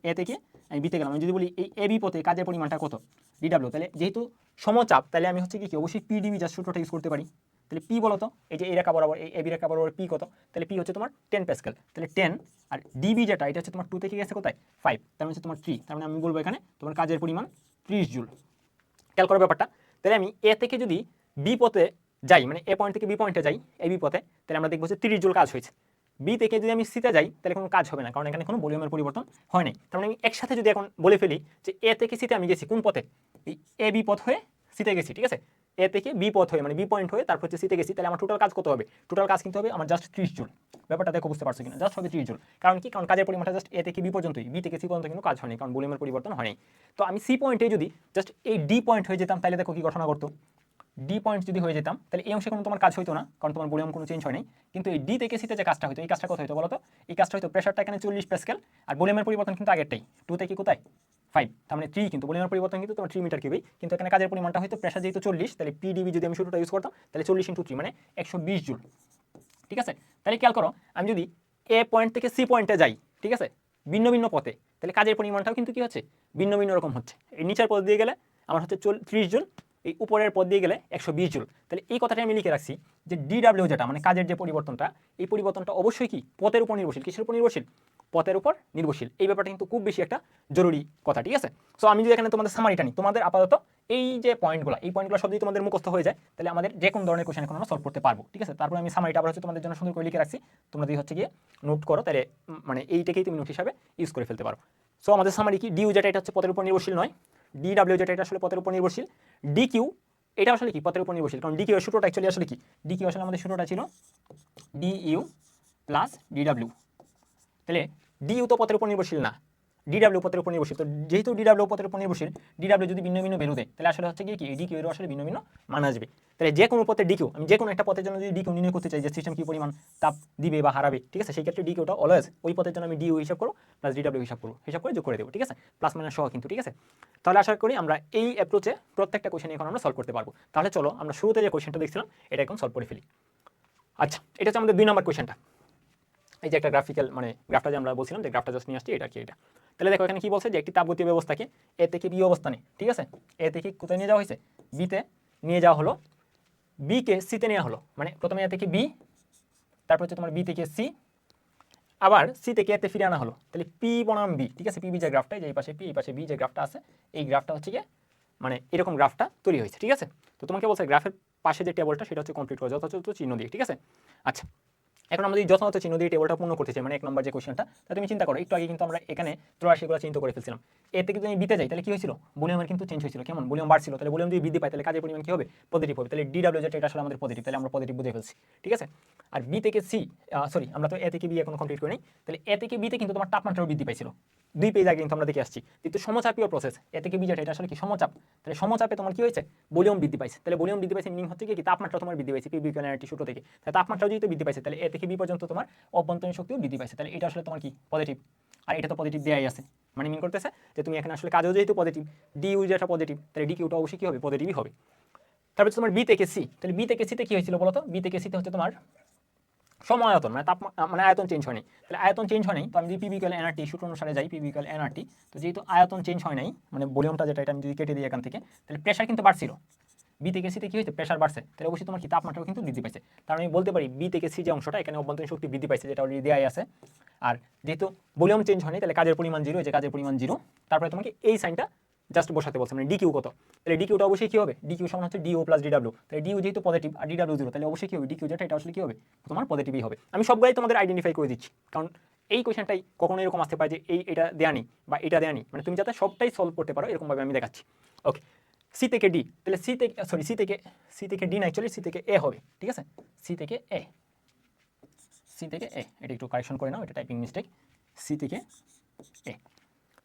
A: এ থেকে আমি বিতে গেলাম, আমি যদি বলি, এই এ বি পথে কাজের পরিমাণটা কত? ডিডাব্লিউ তাহলে যেহেতু সমচাপ তাহলে আমি হচ্ছে কি কি অবশ্যই পিডিবি জাস্ট সূত্রটা ইউজ করতে পারি। তাহলে পি বলো তো এই যে এই রেখা বরাবর, এই এবি রেখা বরাবর পি কত? তাহলে পি হচ্ছে তোমার টেন প্যাসকেল তাহলে টেন আর ডিবি যেটা, এটা হচ্ছে তোমার টু থেকে গেছে কোথায়? ফাইভ তার মানে হচ্ছে তোমার থ্রি তার মানে আমি বলব এখানে তোমার কাজের পরিমাণ ত্রিশ জুল। খেয়াল করো ব্যাপারটা। তাহলে আমি এ থেকে যদি বি পথে যাই মানে এ পয়েন্ট থেকে বি পয়েন্টে যাই এ বি পথে, তাহলে আমরা দেখব যে তিরিশ জুল কাজ হয়েছে। বি থেকে যদি আমি সিতে যাই, তাহলে কোনো কাজ হবে না, কারণ এখানে কোনো ভলিউমের পরিবর্তন হয় নাই। তার মানে আমি একসাথে যদি এখন বলে ফেলি যে এ থেকে সিতে আমি গেছি, কোন পথে? এই এ বি পথ হয়ে সিতে গেছি, ঠিক আছে? এ থেকে বি পথ হয়ে মানে বি পয়েন্ট হয়ে তারপর হচ্ছে সিতে গেছি, তাহলে আমার টোটাল কাজ কত হবে? টোটাল কাজ কিন্তু হবে আমার জাস্ট ত্রিশ জুল ব্যাপারটা দেখো, বুঝতে পারছ কিনা? জাস্ট হবে ত্রিশ জুল কারণ কি? কারণ কাজের পরিমাণটা জাস্ট এ থেকে বি পর্যন্তই। বি থেকে সি পর্যন্ত কিন্তু কাজ হয়নি, কারণ ভলিউমের পরিবর্তন হয়নি। তো আমি সি পয়েন্টে যদি জাস্ট এই ডি পয়েন্ট হয়ে যেতাম, তাহলে দেখো কি ঘটনা করতো ডি পয়েন্ট যদি হয়ে যেতাম, তাহলে এই অংশে কোনো তোমার কাজ হইতো না, কারণ তোমার ভলিউম কোনো চেঞ্জ হয়নি। কিন্তু এই ডি থেকে সিতে যে কাজটা হতো এই কাজটা কত হতো বলো তো এই কাজটা হয়তো প্রেশারটা এখানে চল্লিশ প্যাসকেল আর ভলিউমের পরিবর্তন কিন্তু আগেরটাই। টু থেকে কোথায়? ফাইভ তার মানে থ্রি কিন্তু পলিমার পরিবর্তন কিন্তু তোমার থ্রি মিটার কিউবেই কিন্তু এখানে কাজের পরিমাণটা হয়তো প্রেশার যেহেতু চল্লিশ, তাহলে পিডিবি যদি আমি শুরুটা ইউজ করতাম, তাহলে চল্লিশ ইন্টু থ্রি মানে একশো বিশ জুল। ঠিক আছে? তাহলে খেয়াল করো, আমি যদি এ পয়েন্ট থেকে সি পয়েন্টে যাই, ঠিক আছে? ভিন্ন ভিন্ন পথে, তাহলে কাজের পরিমাণটাও কিন্তু কি হচ্ছে? ভিন্ন ভিন্ন রকম হচ্ছে। এই নিচের পথ দিয়ে গেলে আমার হচ্ছে চল ত্রিশ জুল, এই উপরের পথ দিয়ে গেলে একশো বিশ জুল। তাহলে এই কথাটা আমি লিখে রাখছি যে ডিডাব্লিউ যেটা মানে কাজের যে পরিবর্তনটা, এই পরিবর্তনটা অবশ্যই কি? পথের উপর নির্ভরশীল। কিসের উপর নির্ভরশীল? পথের উপর নির্ভরশীল। এই ব্যাপারটা কিন্তু খুব বেশি একটা জরুরি কথা, ঠিক আছে? সো আমি যদি এখানে তোমাদের সামারিটা নিই, তোমাদের আপাতত এই যে পয়েন্টগুলো এই পয়েন্টগুলো সব যদি তোমাদের মুখস্থ হয়ে যায়, তাহলে আমাদের যে কোনো ধরনের কোশ্চেন এখন আমরা সলভ করতে পারব, ঠিক আছে? তারপরে আমি সামারিটা আবার হচ্ছে তোমাদের জন্য সুন্দর করে লিখে রাখছি। তোমরা যদি হচ্ছে গিয়ে নোট করো, তাহলে মানে এইটাকেই তুমি নোট হিসাবে ইউজ করে ফেলতে পারো। সো আমাদের সামারি কি? ডিউ যেটা এটা হচ্ছে পথের উপর নির্ভরশীল নয়। ডি ডাব্লিউ যেটা এটা আসলে পথের উপর নির্ভরশীল। ডি কিউ এটা আসলে কি? পথের উপর নির্ভরশীল। কারণ ডি কিউ সূত্রটা অ্যাকচুয়ালি আসলে কি? ডি কিউ আসলে আমাদের সূত্রটা ছিল D U plus D W তাহলে ডি তো পথের উপর নির্ভরশীল না। ডিডাব্লিউ পথের উপর নির্ভরশীল। তো যেহেতু ডিডাব্লিউ পথের উপর নির্ভরশীল ডিডাব্লিউ যদি ভিন্ন ভিন্ন বেরো দেয় তাহলে আসলে হচ্ছে গিয়ে কি? ডি কিউ এর আসলে ভিন্ন ভিন্ন মান আসবে। তাহলে যে কোনো পথে ডিকিউ আমি যে কোনো একটা পথের জন্য যদি ডিকিউ নির্ণয় করতে চাই যে সিস্টেম কি পরিমাণ তাপ দিবে বা হারাবে, ঠিক আছে? সেই ক্ষেত্রে ডিকিউটা অলওয়েজ ওই পথের জন্য আমি ডিউ হিসাব করো প্লাস ডিডাব্লিউ হিসাব করব। হিসাব করে যোগ করে দেবো, ঠিক আছে? প্লাস মাইনাস সহ কিন্তু, ঠিক আছে? তাহলে আশা করি আমরা এই অ্যাপ্রোচে প্রত্যেকটা কোশ্চেন এখন আমরা সলভ করতে পারব। তাহলে চলো আমরা শুরুতে যে কোশ্চেনটা দেখছিলাম, এটা এখন সলভ করে ফেলি। আচ্ছা এটা হচ্ছে আমাদের দুই নম্বর কোশ্চেনটা এই যে একটা গ্রাফিক্যাল মানে গ্রাফটা যে আমরা বলছিলাম যে গ্রাফটা জাস্ট নিয়ে আসছি, এটা কি এটা? তাহলে দেখো এখানে কি বলছে যে একটি তাপগতীয় ব্যবস্থাকে এ থেকে বি অবস্থানে ঠিক আছে? এ থেকে কোথায় নিয়ে যাওয়া হয়েছে? বিতে নিয়ে যাওয়া হলো বিকে সিতে নেওয়া হলো মানে প্রথমে এ থেকে বি তারপর হচ্ছে তোমার বি থেকে সি আবার সি থেকে এতে ফিরে আনা হলো। তাহলে পি বনাম বি ঠিক আছে? পি বি যে গ্রাফটা যে এই পাশে পি এই পাশে বি যে গ্রাফটা আছে, এই গ্রাফটা হচ্ছে গিয়ে মানে এরকম গ্রাফটা তৈরি হয়েছে, ঠিক আছে? তো তোমাকে বলছে গ্রাফের পাশে যে টেবলটা সেটা হচ্ছে কমপ্লিট করা যথাযথ চিহ্ন দিয়ে, ঠিক আছে? আচ্ছা এখন যদি যথাযথ চিহ্ন দিয়ে টেবলটা পূর্ণ করতে চাই মানে এক নম্বর যে কোশ্চেনটা তা তুমি চিন্তা করো, একটু আগে কিন্তু আমরা এখানে ত্রয়াশিগুলো চিন্তা করে ফেলছিলাম। এ থেকে যদি আমি বিতে যাই, তাহলে কি হয়েছিল? ভলিউমের কিন্তু চেঞ্জ হয়েছিল। কেমন? ভলিউম বাড়ছিল। তাহলে ভলিউম যদি বৃদ্ধি পায়, তাহলে কাজের পরিমাণ কি হবে? পজিটিভ হবে। তাহলে ডিডাব্লিউ যেটা এটা আসলে আমাদের পজিটিভ তাহলে আমরা পজিটিভ বুঝে ফেলছি। ঠিক আছে? আর বি থেকে সি সরি আমরা তো এ থেকে বি এখন কমপ্লিট করি নাই। তাহলে এ থেকে বিতে কিন্তু তোমার তাপমাত্রাও বৃদ্ধি পাইছিল। দুই পেজ আগে কিন্তু আমরা দেখে আসছি। কিন্তু সমচাপীয় প্রসেস এ থেকে বি যেটা, এটা আসলে কি? সমচাপ। তাহলে সমচাপে তোমার কি হয়েছে? ভলিউম বৃদ্ধি পাইছে। তাহলে ভলিউম বৃদ্ধি পাইছে মিনিং হচ্ছে কি? তাপমাত্রা তোমার বৃদ্ধি পাইছে পিবি সূত্র থেকে। তাহলে তাপমাত্রাও যেহেতু বৃদ্ধি পাইছে, তাহলে এ থেকে বি পর্যন্ত তোমার অভ্যন্তরীণ শক্তিও বৃদ্ধি পাইছে। তাহলে এটা আসলে তোমার কি? পজিটিভ আর এটা তো পজিটিভ দেয়াই আছে। মানে মিন করতেছে যে তুমি এখানে আসলে কাজও যেহেতু পজিটিভ ডি ইউ যেটা পজিটিভ তাহলে ডি কিউটা অবশ্যই কি হবে? পজিটিভই হবে। তারপর তোমার বি থেকে সি তাহলে বি থেকে সিতে কি হয়েছিল বলো তো বি থেকে সিতে হচ্ছে তোমার সমায়তন মানে তাপ মানে আয়তন চেঞ্জ হয়নি। তাহলে আয়তন চেঞ্জ হয় নাই তো আমি যদি পিবিকাল এনআরটি সূত্র অনুসারে যাই পিবিকাল এনআরটি তো যেহেতু আয়তন চেঞ্জ হয় নাই মানে ভলিউমটা যেটা, এটা আমি যদি কেটে দিই এখান থেকে, তাহলে প্রেশার কিন্তু বাড়ছিল। বি থেকে সিতে কি হয়েছে? প্রেশার বাড়ছে। তাহলে অবশ্যই তোমার কি তাপমাত্রাও কিন্তু বৃদ্ধি পাইছে। তার আমি বলতে পারি বি থেকে সি যে অংশটা, এখানে অভ্যন্তরীণ শক্তি বৃদ্ধি পাইছে, যেটা অলরেডি দেওয়াই আছে। আর যেহেতু ভলিউম চেঞ্জ হয়নি, তাহলে কাজের পরিমাণ জিরো যে কাজের পরিমাণ জিরো তারপরে তোমাকে এই সাইনটা জাস্ট বসাতে বলছে মানে ডিকিউ কত? তাহলে ডিকিউটা অবশ্যই কি হবে? ডিকিউ সমান হচ্ছে D U plus D W তাহলে ডিউ যেহেতু পজিটিভ আর ডিডাব্লিউ জিরো তাহলে অবশ্যই কি হবে? ডিকিউ যেটা, এটা আসলে কি হবে? তোমার পজিটিভই হবে। আমি সবগুলাই তোমাদের আইডেন্টিফাই করে দিচ্ছি। কারণ এই কোয়েশনটাই কখনো এরকম আসতে পারে যে এই এটা দেয়ানি বা এটা দেয়ানি মানে তুমি যাতে সবটাই সলভ করতে পারো, এরকমভাবে আমি দেখাচ্ছি। ওকে সি থেকে ডি তাহলে সি থেকে সরি সি থেকে সি থেকে ডি না অ্যাকচুয়ালি সি থেকে এ হবে, ঠিক আছে? সি থেকে এ সি থেকে এ এটা একটু কারেকশন করে নাও, এটা টাইপিং মিস্টেক সি থেকে এ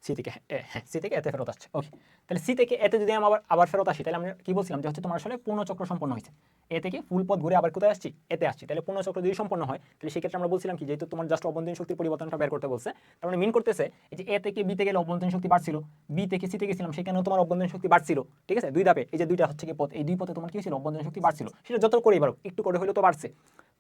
A: সি থেকে হ্যাঁ। সি থেকে এতে ফেরত আসছে। ওকে তাহলে সি থেকে এতে যদি আমি আবার আবার ফেরত আসি তাহলে আমরা কি বলছিলাম যে হচ্ছে তোমার আসলে পূর্ণচক্র সম্পন্ন হয়েছে। এ থেকে ফুল পথ ঘুরে আবার কোথায় আসছি? এতে আসছি। তাহলে পূর্ণচক্র যদি সম্পন্ন হয় তাহলে সেক্ষেত্রে আমরা বলছিলাম কি যেহেতু তোমার জাস্ট অভ্যন্তরীণ শক্তির পরিবর্তনটা বের করতে বলছে তার মানে মিন করতেছে এই যে এ থেকে বি থেকে গেলে অভ্যন্তরীণ শক্তি বাড়ছিল বি থেকে সি থেকে গেছিলাম সেখানেও তোমার অভ্যন্তরীণ শক্তি বাড়ছিল। ঠিক আছে? দুই ধাপে। এই যে দুইটা হচ্ছে কি পথ এই দুই পথে তোমার কি ছিল? অভ্যন্তরীণ শক্তি বাড়ছিল। সেটা যত করেই পারো একটু করে হলেও তো বাড়ছে।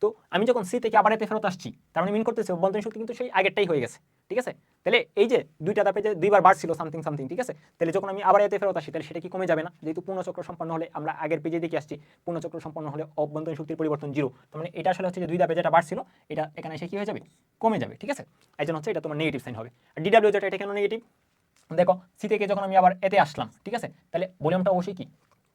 A: তো আমি যখন সি থেকে আবার এতে ফেরত আসছি তার মানে মিন করতেছে অভ্যন্তরীণ শক্তি কিন্তু সেই আগেরটাই হয়ে গেছে। ঠিক আছে? তাহলে এই যে দুইটা ধাপে যে দুইবার বাড়ছিল সামথিং সামথিং ঠিক আছে? তাহলে যখন আমি আবার এতে ফেরত আসি, তাহলে সেটা কি কমে যাবে না? যেহেতু পূর্ণচক্র সম্পন্ন হলে আমরা আগের পেজে দেখে আসছি, পূর্ণচক্র সম্পন্ন হলে অভ্যন্তরীণ শক্তির পরিবর্তন জিরো মানে এটা আসলে হচ্ছে যে দুই ধাপে যেটা বাড়ছিল, এটা এখানে এসে কি হয়ে যাবে? কমে যাবে, ঠিক আছে? এই জন্য হচ্ছে এটা তোমার নেগেটিভ সাইন হবে। আর ডিডাব্লিউ যেটা এটা কেন নেগেটিভ দেখো সি থেকে যখন আমি আবার এতে আসলাম, ঠিক আছে? তাহলে ভলিউমটা অবশ্যই কি?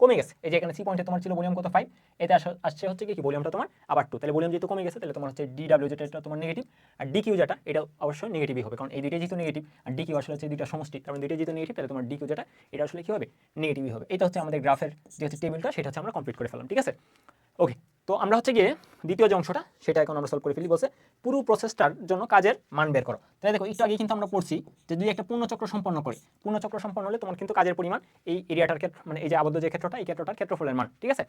A: কমে গেছে। এই যে এখানে সি পয়েন্টে তোমার ছিল ভলিউম কত? ফাইভ এতে আসছে হচ্ছে কি ভলিউমটা তোমার? আবার টু তাহলে ভলিউম যেহেতু কমে গেছে, তাহলে তোমার হচ্ছে ডি ডাব্লিউ যেটা তোমার নেগেটিভ আর ডি কিউ যেটা এটা অবশ্যই নেগেটিভই হবে। কারণ এই দুইটা যেহেতু নেগেটিভ আর ডি কিউ আসলে হচ্ছে দুইটা সমষ্টি। কারণ দুইটা যেহেতু নেগেটিভ তাহলে তোমার ডি কিউ যেটা এটা আসলে কি হবে? নেগেটিভই হবে। এটা হচ্ছে আমাদের গ্রাফের যে হচ্ছে টেবিলটা সেটা হচ্ছে আমরা কমপ্লিট করে ফেলাম ঠিক আছে? ওকে তো আমরা হচ্ছে গিয়ে দ্বিতীয় যে অংশটা, সেটা এখন আমরা সলভ করে ফেলি। বলছে, পুরো প্রসেসটার জন্য কাজের মান বের করো। তাহলে দেখো, একটু আগে কিন্তু আমরা পড়ছি যে যদি একটা পূর্ণচক্র সম্পন্ন করি। পূর্ণচক্র সম্পন্ন হলে তোমার কিন্তু কাজের পরিমাণ এই এরিয়াটার ক্ষেত্র মানে এই যে আবদ্ধ যে ক্ষেত্রটা, এই ক্ষেত্রটার ক্ষেত্রফলের মান, ঠিক আছে?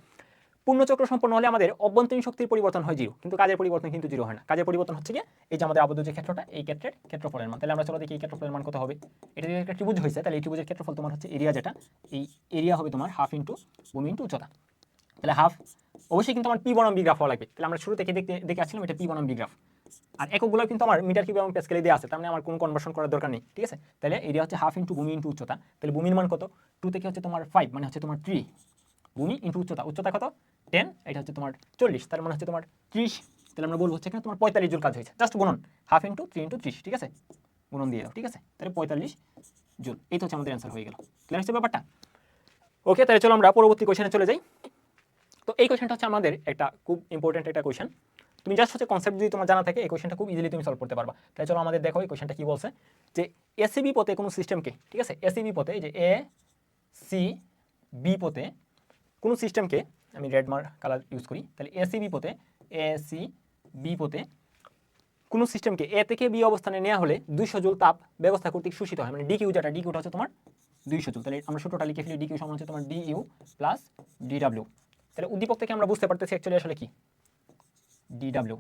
A: পূর্ণচক্র সম্পন্ন হলে আমাদের অভ্যন্তরীণ শক্তির পরিবর্তন হয় জিরো কিন্তু কাজের পরিবর্তন কিন্তু জিরো হয় না। কাজের পরিবর্তন হচ্ছে গিয়ে এই যে আমাদের আবদ্ধ যে ক্ষেত্রটা, এই ক্ষেত্রের ক্ষেত্রফলের মান। তাহলে আমরা চলো দেখি এই ক্ষেত্রফলের মান কত হবে। এটা যদি একটা ত্রিভুজ হয়েছে, তাহলে এই ত্রিভুজের ক্ষেত্রফল তোমার হচ্ছে এরিয়া যেটা, এই এরিয়া হবে তোমার হাফ ইন্টু ভূমি ইন্টু উচ্চতা। তাহলে হাফ অবশ্যই কিন্তু আমার পি বনাম বি গ্রাফ হওয়া লাগবে। তাহলে আমরা শুরু থেকে দেখতে দেখে আসছিলাম? এটা পি বনাম বি গ্রাফ আর এককগুলো কিন্তু আমার মিটার কিউব এবং প্যাসকেলে দেওয়া আছে, তার মানে আমার কোনো কনভার্সন করার দরকার নেই, ঠিক আছে? তাহলে এরিয়া হচ্ছে হাফ ইন্টু ভূমি ইন্টু উচ্চতা। তাহলে ভূমির মান কত? টু থেকে হচ্ছে তোমার ফাইভ মানে হচ্ছে তোমার থ্রি ভূমি ইন্টু উচ্চতা। উচ্চতা কত? টেন এটা হচ্ছে তোমার চল্লিশ, তার মানে হচ্ছে তোমার ত্রিশ। তাহলে আমরা বলব হচ্ছে এখানে তোমার পঁয়তাল্লিশ জুল কাজ হয়েছে। জাস্ট গুণন। হাফ ইন্টু থ্রি ইন্টু ত্রিশ, ঠিক আছে? গুণন দিয়ে দাও, ঠিক আছে? তাহলে পঁয়তাল্লিশ জুল। এই তো হচ্ছে আমাদের অ্যান্সার হয়ে গেল। ক্লিয়ার হচ্ছে ব্যাপারটা? ওকে তাহলে চলো আমরা পরবর্তী কোয়েশনে চলে যাই। তো এই কোয়েশনটা হচ্ছে আমাদের একটা খুব ইম্পর্টেন্ট একটা কোয়েশন তুমি জাস্ট হচ্ছে কনসেপ্ট যদি তোমার জানা থাকে, এই কোয়েশনটা খুব ইজিলি তুমি সলভ করতে পারবা। তাই চলো আমাদের দেখো এই কোয়েশনটা কি বলছে। যে এসিবি পথে কোনো সিস্টেমকে ঠিক আছে? এসিবি পথে যে এ সি বি পথে কোনো সিস্টেমকে আমি রেড মার কালার ইউজ করি, তাহলে এসিবি পথে এ সি বি পথে কোনো সিস্টেমকে এ থেকে বি অবস্থানে নেওয়া হলে দুইশো জুল তাপ ব্যবস্থা কর্তৃক শোষিত হয়। মানে ডিকিউ যেটা ডিকিউটা হচ্ছে তোমার দুইশো জুল। তাহলে আমরা ছোটোটা লিখে ফেলি ডিকিউ সমান হচ্ছে তোমার ডিইউ প্লাস ডিডাব্লিউ তাহলে উদ্দীপক থেকে আমরা বুঝতে পারতেছি অ্যাকচুয়ালি আসলে কি? ডিডাব্লিউ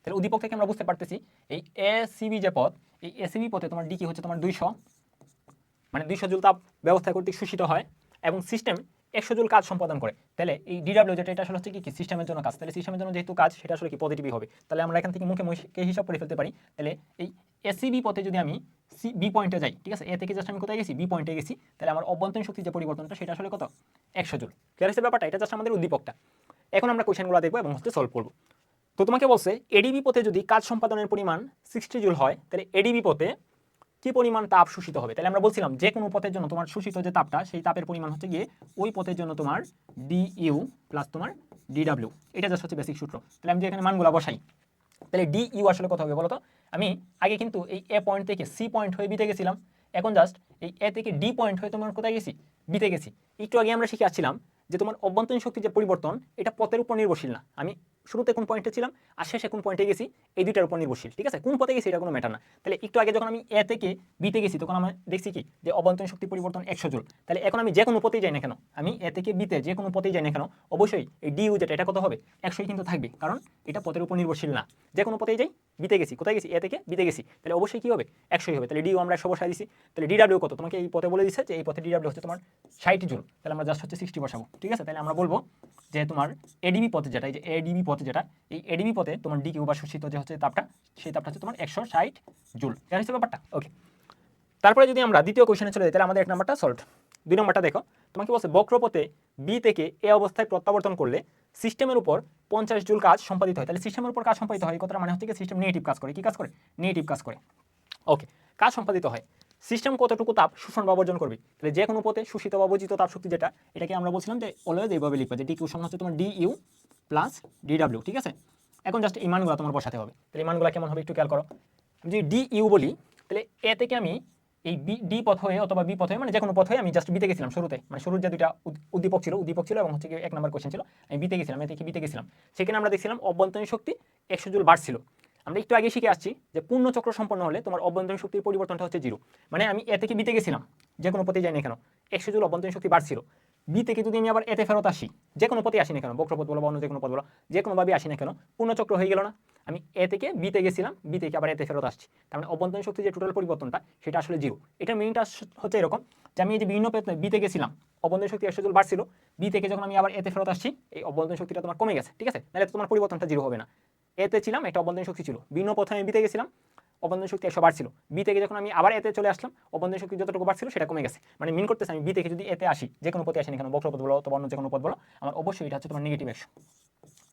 A: তাহলে উদ্দীপক থেকে আমরা বুঝতে পারতেছি এই এ সিবি যে পথ এই এসিবি পথে তোমার ডি কি হচ্ছে? তোমার দুইশো মানে দুইশো জুল তাপ ব্যবস্থা কর্তৃক শোষিত হয় এবং সিস্টেম একশো জুল কাজ সম্পাদন করে। তাহলে এই ডিডাব্লিউ যেটা, এটা আসলে হচ্ছে কি সিস্টেমের জন্য কাজ? তাহলে সিস্টেমের জন্য যেহেতু কাজ, সেটা আসলে কি পজিটিভই হবে? তাহলে আমরা এখান থেকে মুখে মুখে হিসাব করে ফেলতে পারি? তাহলে এই এসিবি পথে যদি আমি সি বি পয়েন্টে যাই, ঠিক আছে? এ থেকে জাস্ট আমি কোথায় গেছি? বি পয়েন্টে গেছি। তাহলে আমার অভ্যন্তরীণ শক্তির যে পরিবর্তনটা, সেটা আসলে কত? একশো জুল। ক্লিয়ার হচ্ছে ব্যাপারটা? এটা জাস্ট আমাদের উদ্দীপকটা। এখন আমরা কোয়েশনগুলো দেখব এবং হচ্ছে সলভ করব। তো তোমাকে বলছে এডিবি পথে যদি কাজ সম্পাদনের পরিমাণ সিক্সটি জুল হয়, তাহলে এডিবি পথে কি পরিমাণ তাপ শোষিত হবে? তাহলে আমরা বলছিলাম যে কোনো পথের জন্য তোমার শোষিত যে তাপটা, সেই তাপের পরিমাণ হচ্ছে গিয়ে ওই পথের জন্য তোমার ডি ইউ প্লাস তোমার ডিডাব্লিউ এটা জাস্ট হচ্ছে বেসিক সূত্র। তাহলে আমি যে এখানে মানগুলো বসাই, তাহলে ডি ইউ আসলে কত হবে বলো তো আমি আগে কিন্তু এই এ পয়েন্ট থেকে সি পয়েন্ট হয়ে বিতে গেছিলাম। এখন জাস্ট এই এ থেকে ডি পয়েন্ট হয়ে তোমার কোথায় গেছি? বিতে গেছি। একটু আগে আমরা শিখে আসছিলাম যে তোমার অভ্যন্তরীণ শক্তির যে পরিবর্তন, এটা পথের উপর নির্ভরশীল না। আমি শুরুতে কোন পয়েন্টে ছিলাম, আর শেষে কোন পয়েন্টে গেছি, এই দুইটার উপর নির্ভরশীল, ঠিক আছে? কোন পথে গেছি এটা কোনো ম্যাটার না। তাহলে একটু আগে যখন আমি এ থেকে বিতে গেছি, তখন আমি দেখছি কি? যে অভ্যন্তরীণ শক্তি পরিবর্তন একশো জুল। তাহলে এখন আমি যে কোনো পথেই যাই না কেন, আমি এ থেকে বিতে যে কোনো পথেই যাই না কেন, অবশ্যই এই ডিউ যেটা এটা কত হবে? একশোই কিন্তু থাকবে, কারণ এটা পথের উপর নির্ভরশীল না। যে কোনো পথেই যাই বিতে গেছি, কোথায় গেছি? এ থেকে বিতে গেছি। তাহলে অবশ্যই কি হবে? একশোই হবে। তাহলে ডিউ আমরা একশো বসাই দিছি। তাহলে ডিডাব্লিউ কত? তোমাকে এই পথে বলে দিচ্ছে যে এই পথে ডিডাব্লিউ হচ্ছে তোমার ষাট জুল। তাহলে আমরা জাস্ট হচ্ছে সিক্সটি বসাবো, ঠিক আছে? তাহলে আমরা বলব যে তোমার এডিবি পথে যেটা, এই যে এডিবি পথে যেটা, এই এডিবি পথে তোমার ডি কিউ শোষিত যে হচ্ছে তাপটা, সেই তাপটা হচ্ছে তোমার একশো ষাট জুল। জানিস তো ব্যাপারটা। ওকে তারপরে যদি আমরা দ্বিতীয় কোয়েশনে চলে যাই, তাহলে আমাদের এক নাম্বারটা সলভ দুই নম্বরটা দেখো, তোমাকে বলছে বক্রপথে বি থেকে এ অবস্থায় প্রত্যাবর্তন করলে সিস্টেমের উপর পঞ্চাশ জুল কাজ সম্পাদিত হয়। তাহলে সিস্টেমের উপর কাজ সম্পাদিত হয় কথাটা মানে হচ্ছে সিস্টেম নেগেটিভ কাজ করে। কি কাজ করে? নেগেটিভ কাজ করে। ওকে কাজ সম্পাদিত হয়। সিস্টেম কতটুকু তাপ শোষণ বা বর্জন করবে? তাহলে যে কোনো পথে শোষিত বা বর্জিত তাপ শক্তি যেটা, এটাকে আমরা বলছিলাম যে অলওয়েজ এইভাবে লিখবে যে ডি কিউ সমান হচ্ছে তোমার ডি ইউ প্লাস ডিডাব্লিউ ঠিক আছে? এখন জাস্ট এই মানগুলো তোমার বসাতে হবে। তাহলে এই মানগুলো কেমন হবে একটু খেয়াল করো। আমি যদি ডি ইউ বলি, তাহলে এ থেকে আমি এই বি ডি পথ হয়ে অথবা বি পথ হয়ে মানে যে কোনো পথ হয়ে আমি জাস্ট বিতে গেছিলাম শুরুতে। মানে শুরুর যে দুইটা উদ- উদ্দীপক ছিল উদ্দীপক ছিল এবং হচ্ছে এক নম্বর কোয়েশ্চেন ছিল, আমি বিতে গেছিলাম, এ থেকে বিতে গেছিলাম। সেখানে আমরা দেখছিলাম অভ্যন্তরীণ শক্তি একশো জুল বাড়ছিল। আমরা একটু আগে শিখে আসছি যে পূর্ণ চক্র সম্পন্ন হলে তোমার অভ্যন্তরীণ শক্তির পরিবর্তনটা হচ্ছে জিরো মানে আমি এ থেকে বিতে গেছিলাম যে কোনো পথে যাই না কেন, একশো জুল অভ্যন্তরীণ শক্তি বাড়ছিল। বি থেকে যদি আমি আবার এতে ফেরত আসি। যে কোনো পথে আসি না কেন? বক্রপথ বলো বা অন্য যে কোনো পথ বলো, যে কোনোভাবে আসি না কেন পূর্ণচক্র হয়ে গেল না। আমি এ থেকে বিতে গেছিলাম বি থেকে আবার এতে ফেরত আসছি। তার মানে অভ্যন্তরীণ শক্তির যে টোটাল পরিবর্তনটা, সেটা আসলে জিরো এটা মিনিংটা হচ্ছে এরকম যে আমি এই যে বিভিন্ন বিতে গেছিলাম অভ্যন্তরীণ শক্তি একশো জুল বাড়ছিল বি থেকে যখন আমি আবার এতে ফেরত আসছি, এই অভ্যন্তরীণ শক্তিটা তোমার কমে গেছে, ঠিক আছে? নাহলে তোমার পরিবর্তনটা জিরো হবে না। এতে ছিলাম, একটা অভ্যন্তরীণ শক্তি ছিল। বিভিন্ন পথে আমি বিতে গেছিলাম অবন্ধন শক্তি একশো বাড়ছিল বি থেকে যখন আমি আবার এতে চলে আসলাম অবন্ধন শক্তি যতটুকু বাড়ছিল সেটা কমে গেছে। মানে মিন করতেছে আমি বি থেকে যদি এতে আসি যে কোনো পথে আসি না কেন, বক্রপথ বলো অথবা অন্য যে কোনো পথ বলো, আমার অবশ্যই এটা হচ্ছে তোমার নেগেটিভ একশো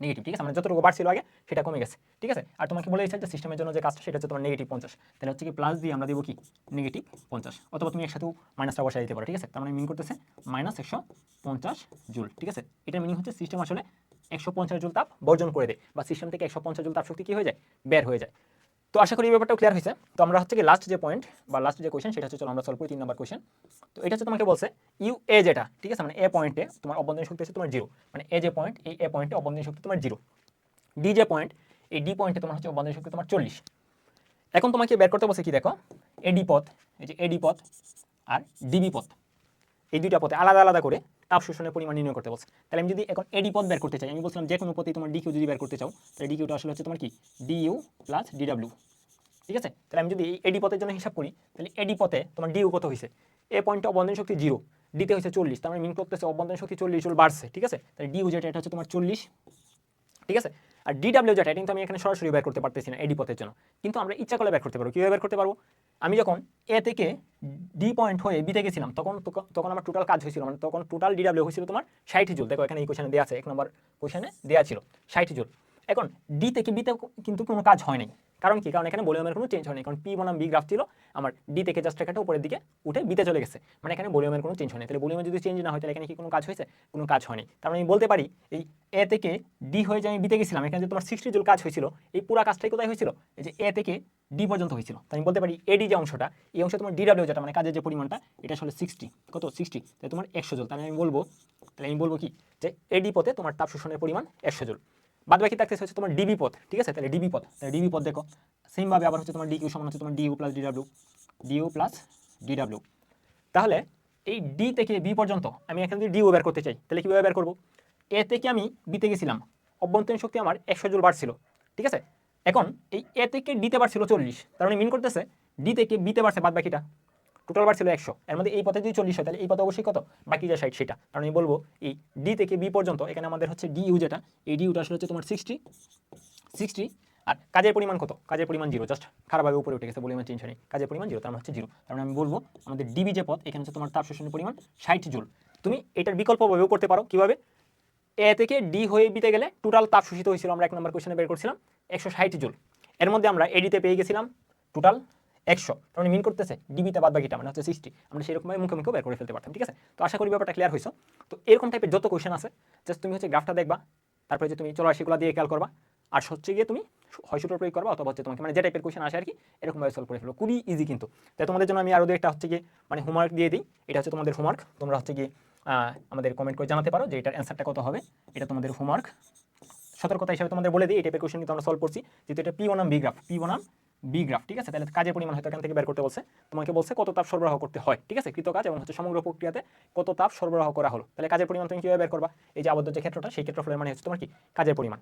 A: নেগেটিভ ঠিক আছে? মানে যতটুকু বাড়ছিল আগে, সেটা কমে গেছে, ঠিক আছে? আর তোমাকে বলে দিচ্ছে যে সিস্টেমের জন্য যে কাজটা, সেটা হচ্ছে তোমার নেগেটিভ পঞ্চাশ। তাহলে হচ্ছে কি প্লাস দিয়ে আমরা দেবো কি? নেগেটিভ পঞ্চাশ। অথবা তুমি একসাথেও মাইনাসটা বসাই দিতে পারো, ঠিক আছে? তার মানে মিন করতেছে মাইনাস একশো পঞ্চাশ জুল, ঠিক আছে? এটা মিনিং হচ্ছে সিস্টেম আসলে একশো পঞ্চাশ জুল তাপ বর্জন করে দেয়। বা সিস্টেম থেকে একশো পঞ্চাশ জুল তাপ শক্তি কী হয়ে যায়? বের হয়ে যায়। তো আশা করি এই ব্যাপারটাও ক্লিয়ার হয়েছে। তো আমরা হচ্ছে কি লাস্ট যে পয়েন্ট বা লাস্ট যে কোয়েশ্চেন সেটা হচ্ছে চলো আমরা সলভ করি তিন নম্বর কোয়েশ্চেন তো এটা হচ্ছে তোমাকে বলছে ইউ এ যেটা, ঠিক আছে? মানে এ পয়েন্টে তোমার অবন্ধন শক্তি হচ্ছে তোমার জিরো মানে এ যে পয়েন্ট এই এ পয়েন্টে অবন্ধন শক্তি তোমার জিরো ডি যে পয়েন্ট এই ডি পয়েন্টে তোমার হচ্ছে অবন্ধন শক্তি তোমার চল্লিশ। এখন তোমাকে বের করতে বলছে কি দেখো? এডি পথ, এই যে এডি পথ আর ডিবি পথ। এই দুইটা পথে আলাদা আলাদা করে তাপ পরিমাণ নির্ণয় করতে বলছে। তাহলে আমি যদি এখন এডি পদ বের করতে চাই, আমি বলছিলাম যে কোনো পথে তোমার ডিকিউ যদি বের করতে চাও, তাহলে ডিকিউটা আসলে হচ্ছে তোমার কি? ডিইউ প্লাস ডিডাব্লিউ ঠিক আছে? তাহলে আমি যদি এডি পথের জন্য হিসাব করি, তাহলে এডি পথে তোমার ডিউ কত হয়েছে? এ পয়েন্টে অবন্ধন শক্তি জিরো ডিতে হয়েছে চল্লিশ, তার মানে মিন করতেছে অবন্ধন শক্তি চল্লিশ চল বাড়ছে, ঠিক আছে? তাহলে ডিউ যেটা, এটা হচ্ছে তোমার চল্লিশ ঠিক আছে? আর ডিডাব্লিউ যেটা এটা কিন্তু আমি এখানে সরাসরি বের করতে পারতেছি না এডি পথের জন্য। কিন্তু আমরা ইচ্ছা করলে ব্যয় করতে পারব। কীভাবে বের করতে পারব? আমি যখন এ থেকে ডি পয়েন্ট হয়ে বিতে গেছিলাম, তখন তখন- তখন আমার টোটাল কাজ হয়েছিল মানে তখন টোটাল ডিডাব্লিউ হয়েছিল তোমার ষাট জুল দেখো, এখানে এই কোশ্চেনে দেওয়া আছে, এক নম্বর কোশ্চেনে দেওয়া ছিল ষাট জুল এখন ডি থেকে বিতে কিন্তু কোনো কাজ হয় নাই। কারণ কি? কারণ এখানে ভলিউমের কোনো চেঞ্জ হয়নি। কারণ পি বনাম বি গ্রাফ ছিল, আমার ডি থেকে জাস্ট একটা উপরের দিকে উঠে বিতে চলে গেছে। মানে এখানে ভলিউমের কোনো চেঞ্জ হয়নি। তাহলে ভলিউমে যদি চেঞ্জ না হয়, তাহলে এখানে কি কোনো কাজ হয়েছে? কোনো কাজ হয়নি। তার মানে আমি বলতে পারি, এই এ থেকে ডি হয়ে যে আমি বিতে গেছিলাম, এখানে যে তোমার সিক্সটি জুল কাজ হয়েছিল, এই পুরো কাজটাই কোথায় হয়েছিল? এই যে এ থেকে ডি পর্যন্ত হয়েছিল। তাই আমি বলতে পারি এডি যে অংশটা, এই অংশ তোমার ডিডাব্লিউ যেটা মানে কাজের যে পরিমাণটা, এটা আসলে সিক্সটি কত? সিক্সটি তাই তোমার একশো জুল। তাহলে আমি বলব, তাহলে আমি বলব কি? যে এডি পথে তোমার তাপ শোষণের পরিমাণ একশো জুল। বাদ বাকি থাকতেছে হচ্ছে তোমার ডিবি পথ ঠিক আছে? তাহলে ডিবি পথ তাহলে ডিবি পথ দেখো। সেমভাবে আবার হচ্ছে তোমার ডিকিউ সমান হচ্ছে তোমার D U plus D W D U plus D W তাহলে এই ডি থেকে বি পর্যন্ত আমি এখানে যদি ডিও বের করতে চাই। তাহলে কীভাবে বের করব? এ থেকে আমি বিতে গেছিলাম। অভ্যন্তরীণ শক্তি আমার একশো জুল বাড়ছিল, ঠিক আছে? এখন এই এ থেকে ডিতে বাড়ছিল চল্লিশ। তার মানে মিন করতেছে ডি থেকে বিতে বাড়ছে বাদ বাকিটা। টোটাল বার ছিল একশো। এর মধ্যে এই পথে যদি চল্লিশ হয়, তাহলে এই পথে অবশ্যই কত? বাকি যা সাইড সেটা। কারণ আমি বলব, এই ডি থেকে বি পর্যন্ত, এখানে আমাদের হচ্ছে ডি ইউ যেটা, এই ডি ইউটা আসলে হচ্ছে তোমার সিক্সটি সিক্সটি আর কাজের পরিমাণ কত? কাজের পরিমাণ জিরো জাস্ট খারাপভাবে উপরে উঠে গেছে পরিমাণ চেঞ্জ হয়নি কাজের পরিমাণ জিরো তার মানে হচ্ছে জিরো তার মানে আমি বলব, আমাদের ডিবি যে পথ, এখানে হচ্ছে তোমার তাপ শোষণের পরিমাণ ষাট জুল। তুমি এটার বিকল্পভাবেও করতে পারো। কীভাবে? এ থেকে ডি হয়ে বিতে গেলে টোটাল তাপ শোষিত হয়েছিল, আমরা এক নম্বর কোয়েশনে বের করছিলাম, একশো ষাট জুল। এর মধ্যে আমরা এডিতে পেয়ে গেছিলাম টোটাল একশো। তার মানে মিন করতেছে ডিবিতে বাদ বাকিটা মানে হচ্ছে সিক্সটি আমরা সেরকমভাবে মুখে মুখে বের করে ফেলতে পারতাম, ঠিক আছে? তো আশা করি ব্যাপারটা ক্লিয়ার হয়েছে তো এরকম টাইপের যত কোশ্চেন আছে জাস্ট তুমি হচ্ছে গ্রাফটা দেখবা, তারপরে যে তুমি চলো সেগুলো দিয়ে খেয়াল করবা। আর হচ্ছে গিয়ে তুমি হয় প্রয়োগ করবা অথবা হচ্ছে তোমাকে মানে যে টাইপের কোশ্চেন আসে আর কি, এরকমভাবে সলভ করে ফেলো। খুবই ইজি কিন্তু। তাই তোমাদের জন্য আমি আরও একটা হচ্ছে গিয়ে মানে হোমওয়ার্ক দিয়ে দিই। এটা হচ্ছে তোমাদের হোমওয়ার্ক তোমরা হচ্ছে গিয়ে আমাদের কমেন্ট করে জানাতে পারো যে এটার অ্যান্সারটা কত হবে। এটা তোমাদের হোমওয়ার্ক সতর্কতা হিসাবে তোমাদের বলে দিই, এই টাইপের কোশ্চেন কিন্তু আমরা সলভ করছি। যেহেতু এটা পি বনাম বি গ্রাফ পি বনাম বি গ্রাফ ঠিক আছে? তাহলে কাজের পরিমাণ হয়তো এখান থেকে বের করতে বলছে। তোমাকে বলছে কত তাপ সরবরাহ করতে হয়, ঠিক আছে? কৃত কাজ এবং হচ্ছে সমগ্র প্রক্রিয়াতে কত তাপ সরবরাহ করা হলো। তাহলে কাজের পরিমাণ তুমি কীভাবে বের করবা? এই যে আবদ্ধ যে ক্ষেত্রটা, সেই ক্ষেত্রফলের মানে হচ্ছে তোমার কি? কাজের পরিমাণ।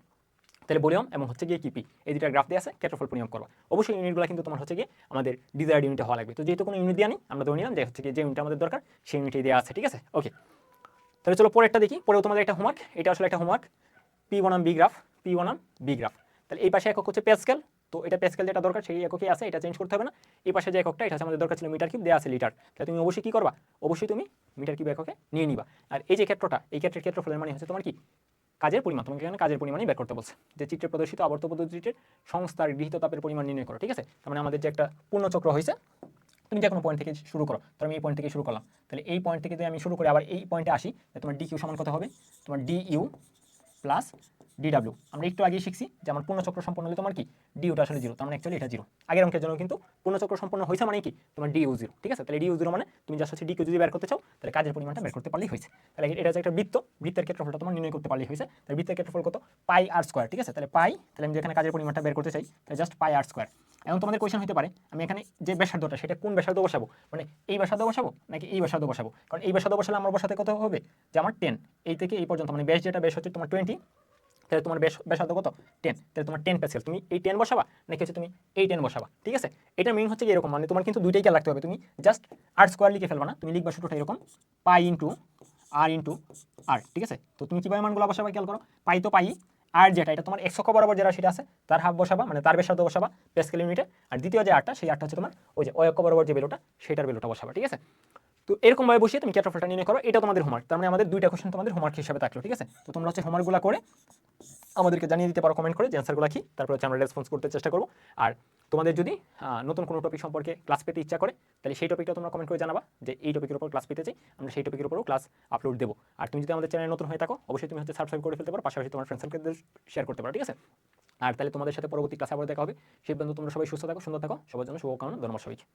A: তাহলে ভলিউম এবং হচ্ছে গিয়ে কিপি এই দুটা গ্রাফ দিয়ে আছে, ক্ষেত্রফল পরিমাপ করবা। অবশ্যই ইউনিটগুলো কিন্তু তোমার হচ্ছে গিয়ে আমাদের ডিজায়ার্ড ইউনিটে হওয়া লাগবে। তো যেহেতু কোনো ইউনিট দিয়ে আমরা ধরে নিলাম যে হচ্ছে গিয়ে যে ইউনিট আমাদের দরকার, সেই ইউনিটে দেওয়া আছে, ঠিক আছে? ওকে তাহলে চলো পরেরটা দেখি। পরেও তোমাদের একটা হোমওয়ার্ক এটা আসলে একটা হোমওয়ার্ক পি বনাম বি গ্রাফ পি বনাম বি গ্রাফ তাহলে এই পাশে একক হচ্ছে প্যাসকেল তো এটা প্যাসকেল যেটা দরকার, সেই এককই আছে, এটা চেঞ্জ করতে হবে না। এই পাশে যে এককটা, এটা আমাদের দরকার ছিল মিটার কিউব দেওয়া আছে লিটার তাহলে তুমি অবশ্যই কী করবা? অবশ্যই তুমি মিটার কিউব এককে নিয়ে নিবা। আর এই যে ক্ষেত্রটা, এই ক্ষেত্রের ক্ষেত্রফলের মানে হচ্ছে তোমার কি? কাজের পরিমাণ। তোমাকে এখানে কাজের পরিমাণই বের করতে বলছে। যে চিত্রে প্রদর্শিত আবর্ত পদ্ধতিটির সংস্থার গৃহীত তাপের পরিমাণ নির্ণয় করো, ঠিক আছে? তার মানে আমাদের যে একটা পূর্ণচক্র হয়েছে, তুমি যে কোনো পয়েন্ট থেকে শুরু করো। তাহলে আমি এই পয়েন্ট থেকে শুরু করলাম। তাহলে এই পয়েন্ট থেকে যদি আমি শুরু করি, আবার এই পয়েন্টে আসি তোমার ডি কিউ সমান কত হবে? তোমার ডি ইউ প্লাস ডিডাব্লিউ আমরা একটু আগেই শিখছি যে আমার পূর্ণচক্র সম্পন্ন হলে তোমার কি? ডিউটা আসলে জিরো তার মানে অ্যাকচুয়ালি এটা জিরো আগের অঙ্কের জন্য কিন্তু পূর্ণচক্র সম্পন্ন হয়েছে মানে কি? তোমার ডিউ জিরো ঠিক আছে? তাহলে ডিউ জিরো মানে তুমি জাস্ট হচ্ছে ডিকিউ যদি বের করতে চাও, তাহলে কাজের পরিমাণটা বের করতে পারলেই হয়েছে। তাহলে এটা হচ্ছে একটা বৃত্ত, বৃত্তের ক্ষেত্রফলটা তোমার নির্ণয় করতে পারলেই হয়েছে। তাহলে বৃত্তের ক্ষেত্রফল কত? পাই আর স্কোয়ার ঠিক আছে? তাহলে পাই, তাহলে আমি যেখানে কাজের পরিমাণটা বের করতে চাই, তাহলে জাস্ট পাই আর স্কোয়ার এখন তোমাদের কোয়েশন হতে পারে, আমি এখানে যে ব্যাসার্ধটা, সেটা কোন ব্যাসার্ধ বসাবো? মানে এই ব্যাসার্ধ বসাবো, নাকি এই ব্যাসার্ধ বসাবো? কারণ এই ব্যাসার্ধ বসালে আমার বসাতে কত হবে? যে আমার টেন এই থেকে এই পর্যন্ত মানে ব্যাস যেটা ব্যাস হচ্ছে তোমার টোয়েন্টি তাহলে তোমার ব্যাসার্ধ কত? টেন তাহলে তোমার টেন প্যাসেল তুমি এই টেন বসাবা, নাকি হচ্ছে তুমি এই টেন বসাবা? ঠিক আছে? এটা মিন হচ্ছে কি এরকম? মানে তোমার কিন্তু দুইটাই খেয়াল রাখতে হবে। তুমি জাস্ট আর স্কোয়ার লিখে ফেলবা না। তুমি লিখবা শুধুটা এরকম পাই ইন্টু আর ইন্টু আর ঠিক আছে? তো তুমি কীভাবে মানগুলো বসাবা খেয়াল করো? পাই তো পাই আর যেটা, এটা তোমার একশো বরাবর যেটা সেটা আছে, তার হাফ বসাবা মানে তার ব্যাসার্ধ বসাবা প্যাসকেল ইউনিটে আর দ্বিতীয় যে আটটা সেই আটটা হচ্ছে তোমার ওই যে অয়ক্ষ বরাবর যে বেলোটা, সেটার বেলোটা বসাবা। ঠিক আছে? তো এরকমভাবে বসিয়ে তুমি ক্ষেত্রফলটা নির্ণয় করো। এটা তোমাদের হোমওয়ার্ক তার মানে আমাদের দুইটা কোশ্চেন তোমাদের হোমওয়ার্ক হিসাবে থাকল। ঠিক আছে? তো তোমরা হচ্ছে হোমওয়ার্কগুলো করে আমাদেরকে জানিয়ে দিতে পারো কমেন্ট করে যে অ্যান্সারগুলো কি, তারপর হচ্ছে আমরা রেসপন্স করতে চেষ্টা করব। আর তোমাদের যদি নতুন কোনো টপিক সম্পর্কে ক্লাস পেতে ইচ্ছা করে, তাহলে সেই টপিকটা তোমরা কমেন্ট করে জানাবা যে এই টপিকের উপর ক্লাস পেতে চাই, আমরা সেই টপিকের উপরও ক্লাস আপলোড দেবো। আর তুমি যদি আমাদের চ্যানেল নতুন হয়ে থাকো, অবশ্যই তুমি হচ্ছে সাবস্ক্রাইব করে ফেলতে পারো, পাশাপাশি তোমার ফ্রেন্ড শেয়ার করতে পারো, ঠিক আছে? আর তাহলে তোমাদের সাথে পরবর্তী ক্লাসে আবার দেখা হবে। সেই পর্যন্ত তোমরা সবাই সুস্থ থাকো, সুন্দর থাকো, সবার জন্য শুভকামনা, ধন্যবাদ সবাইকে।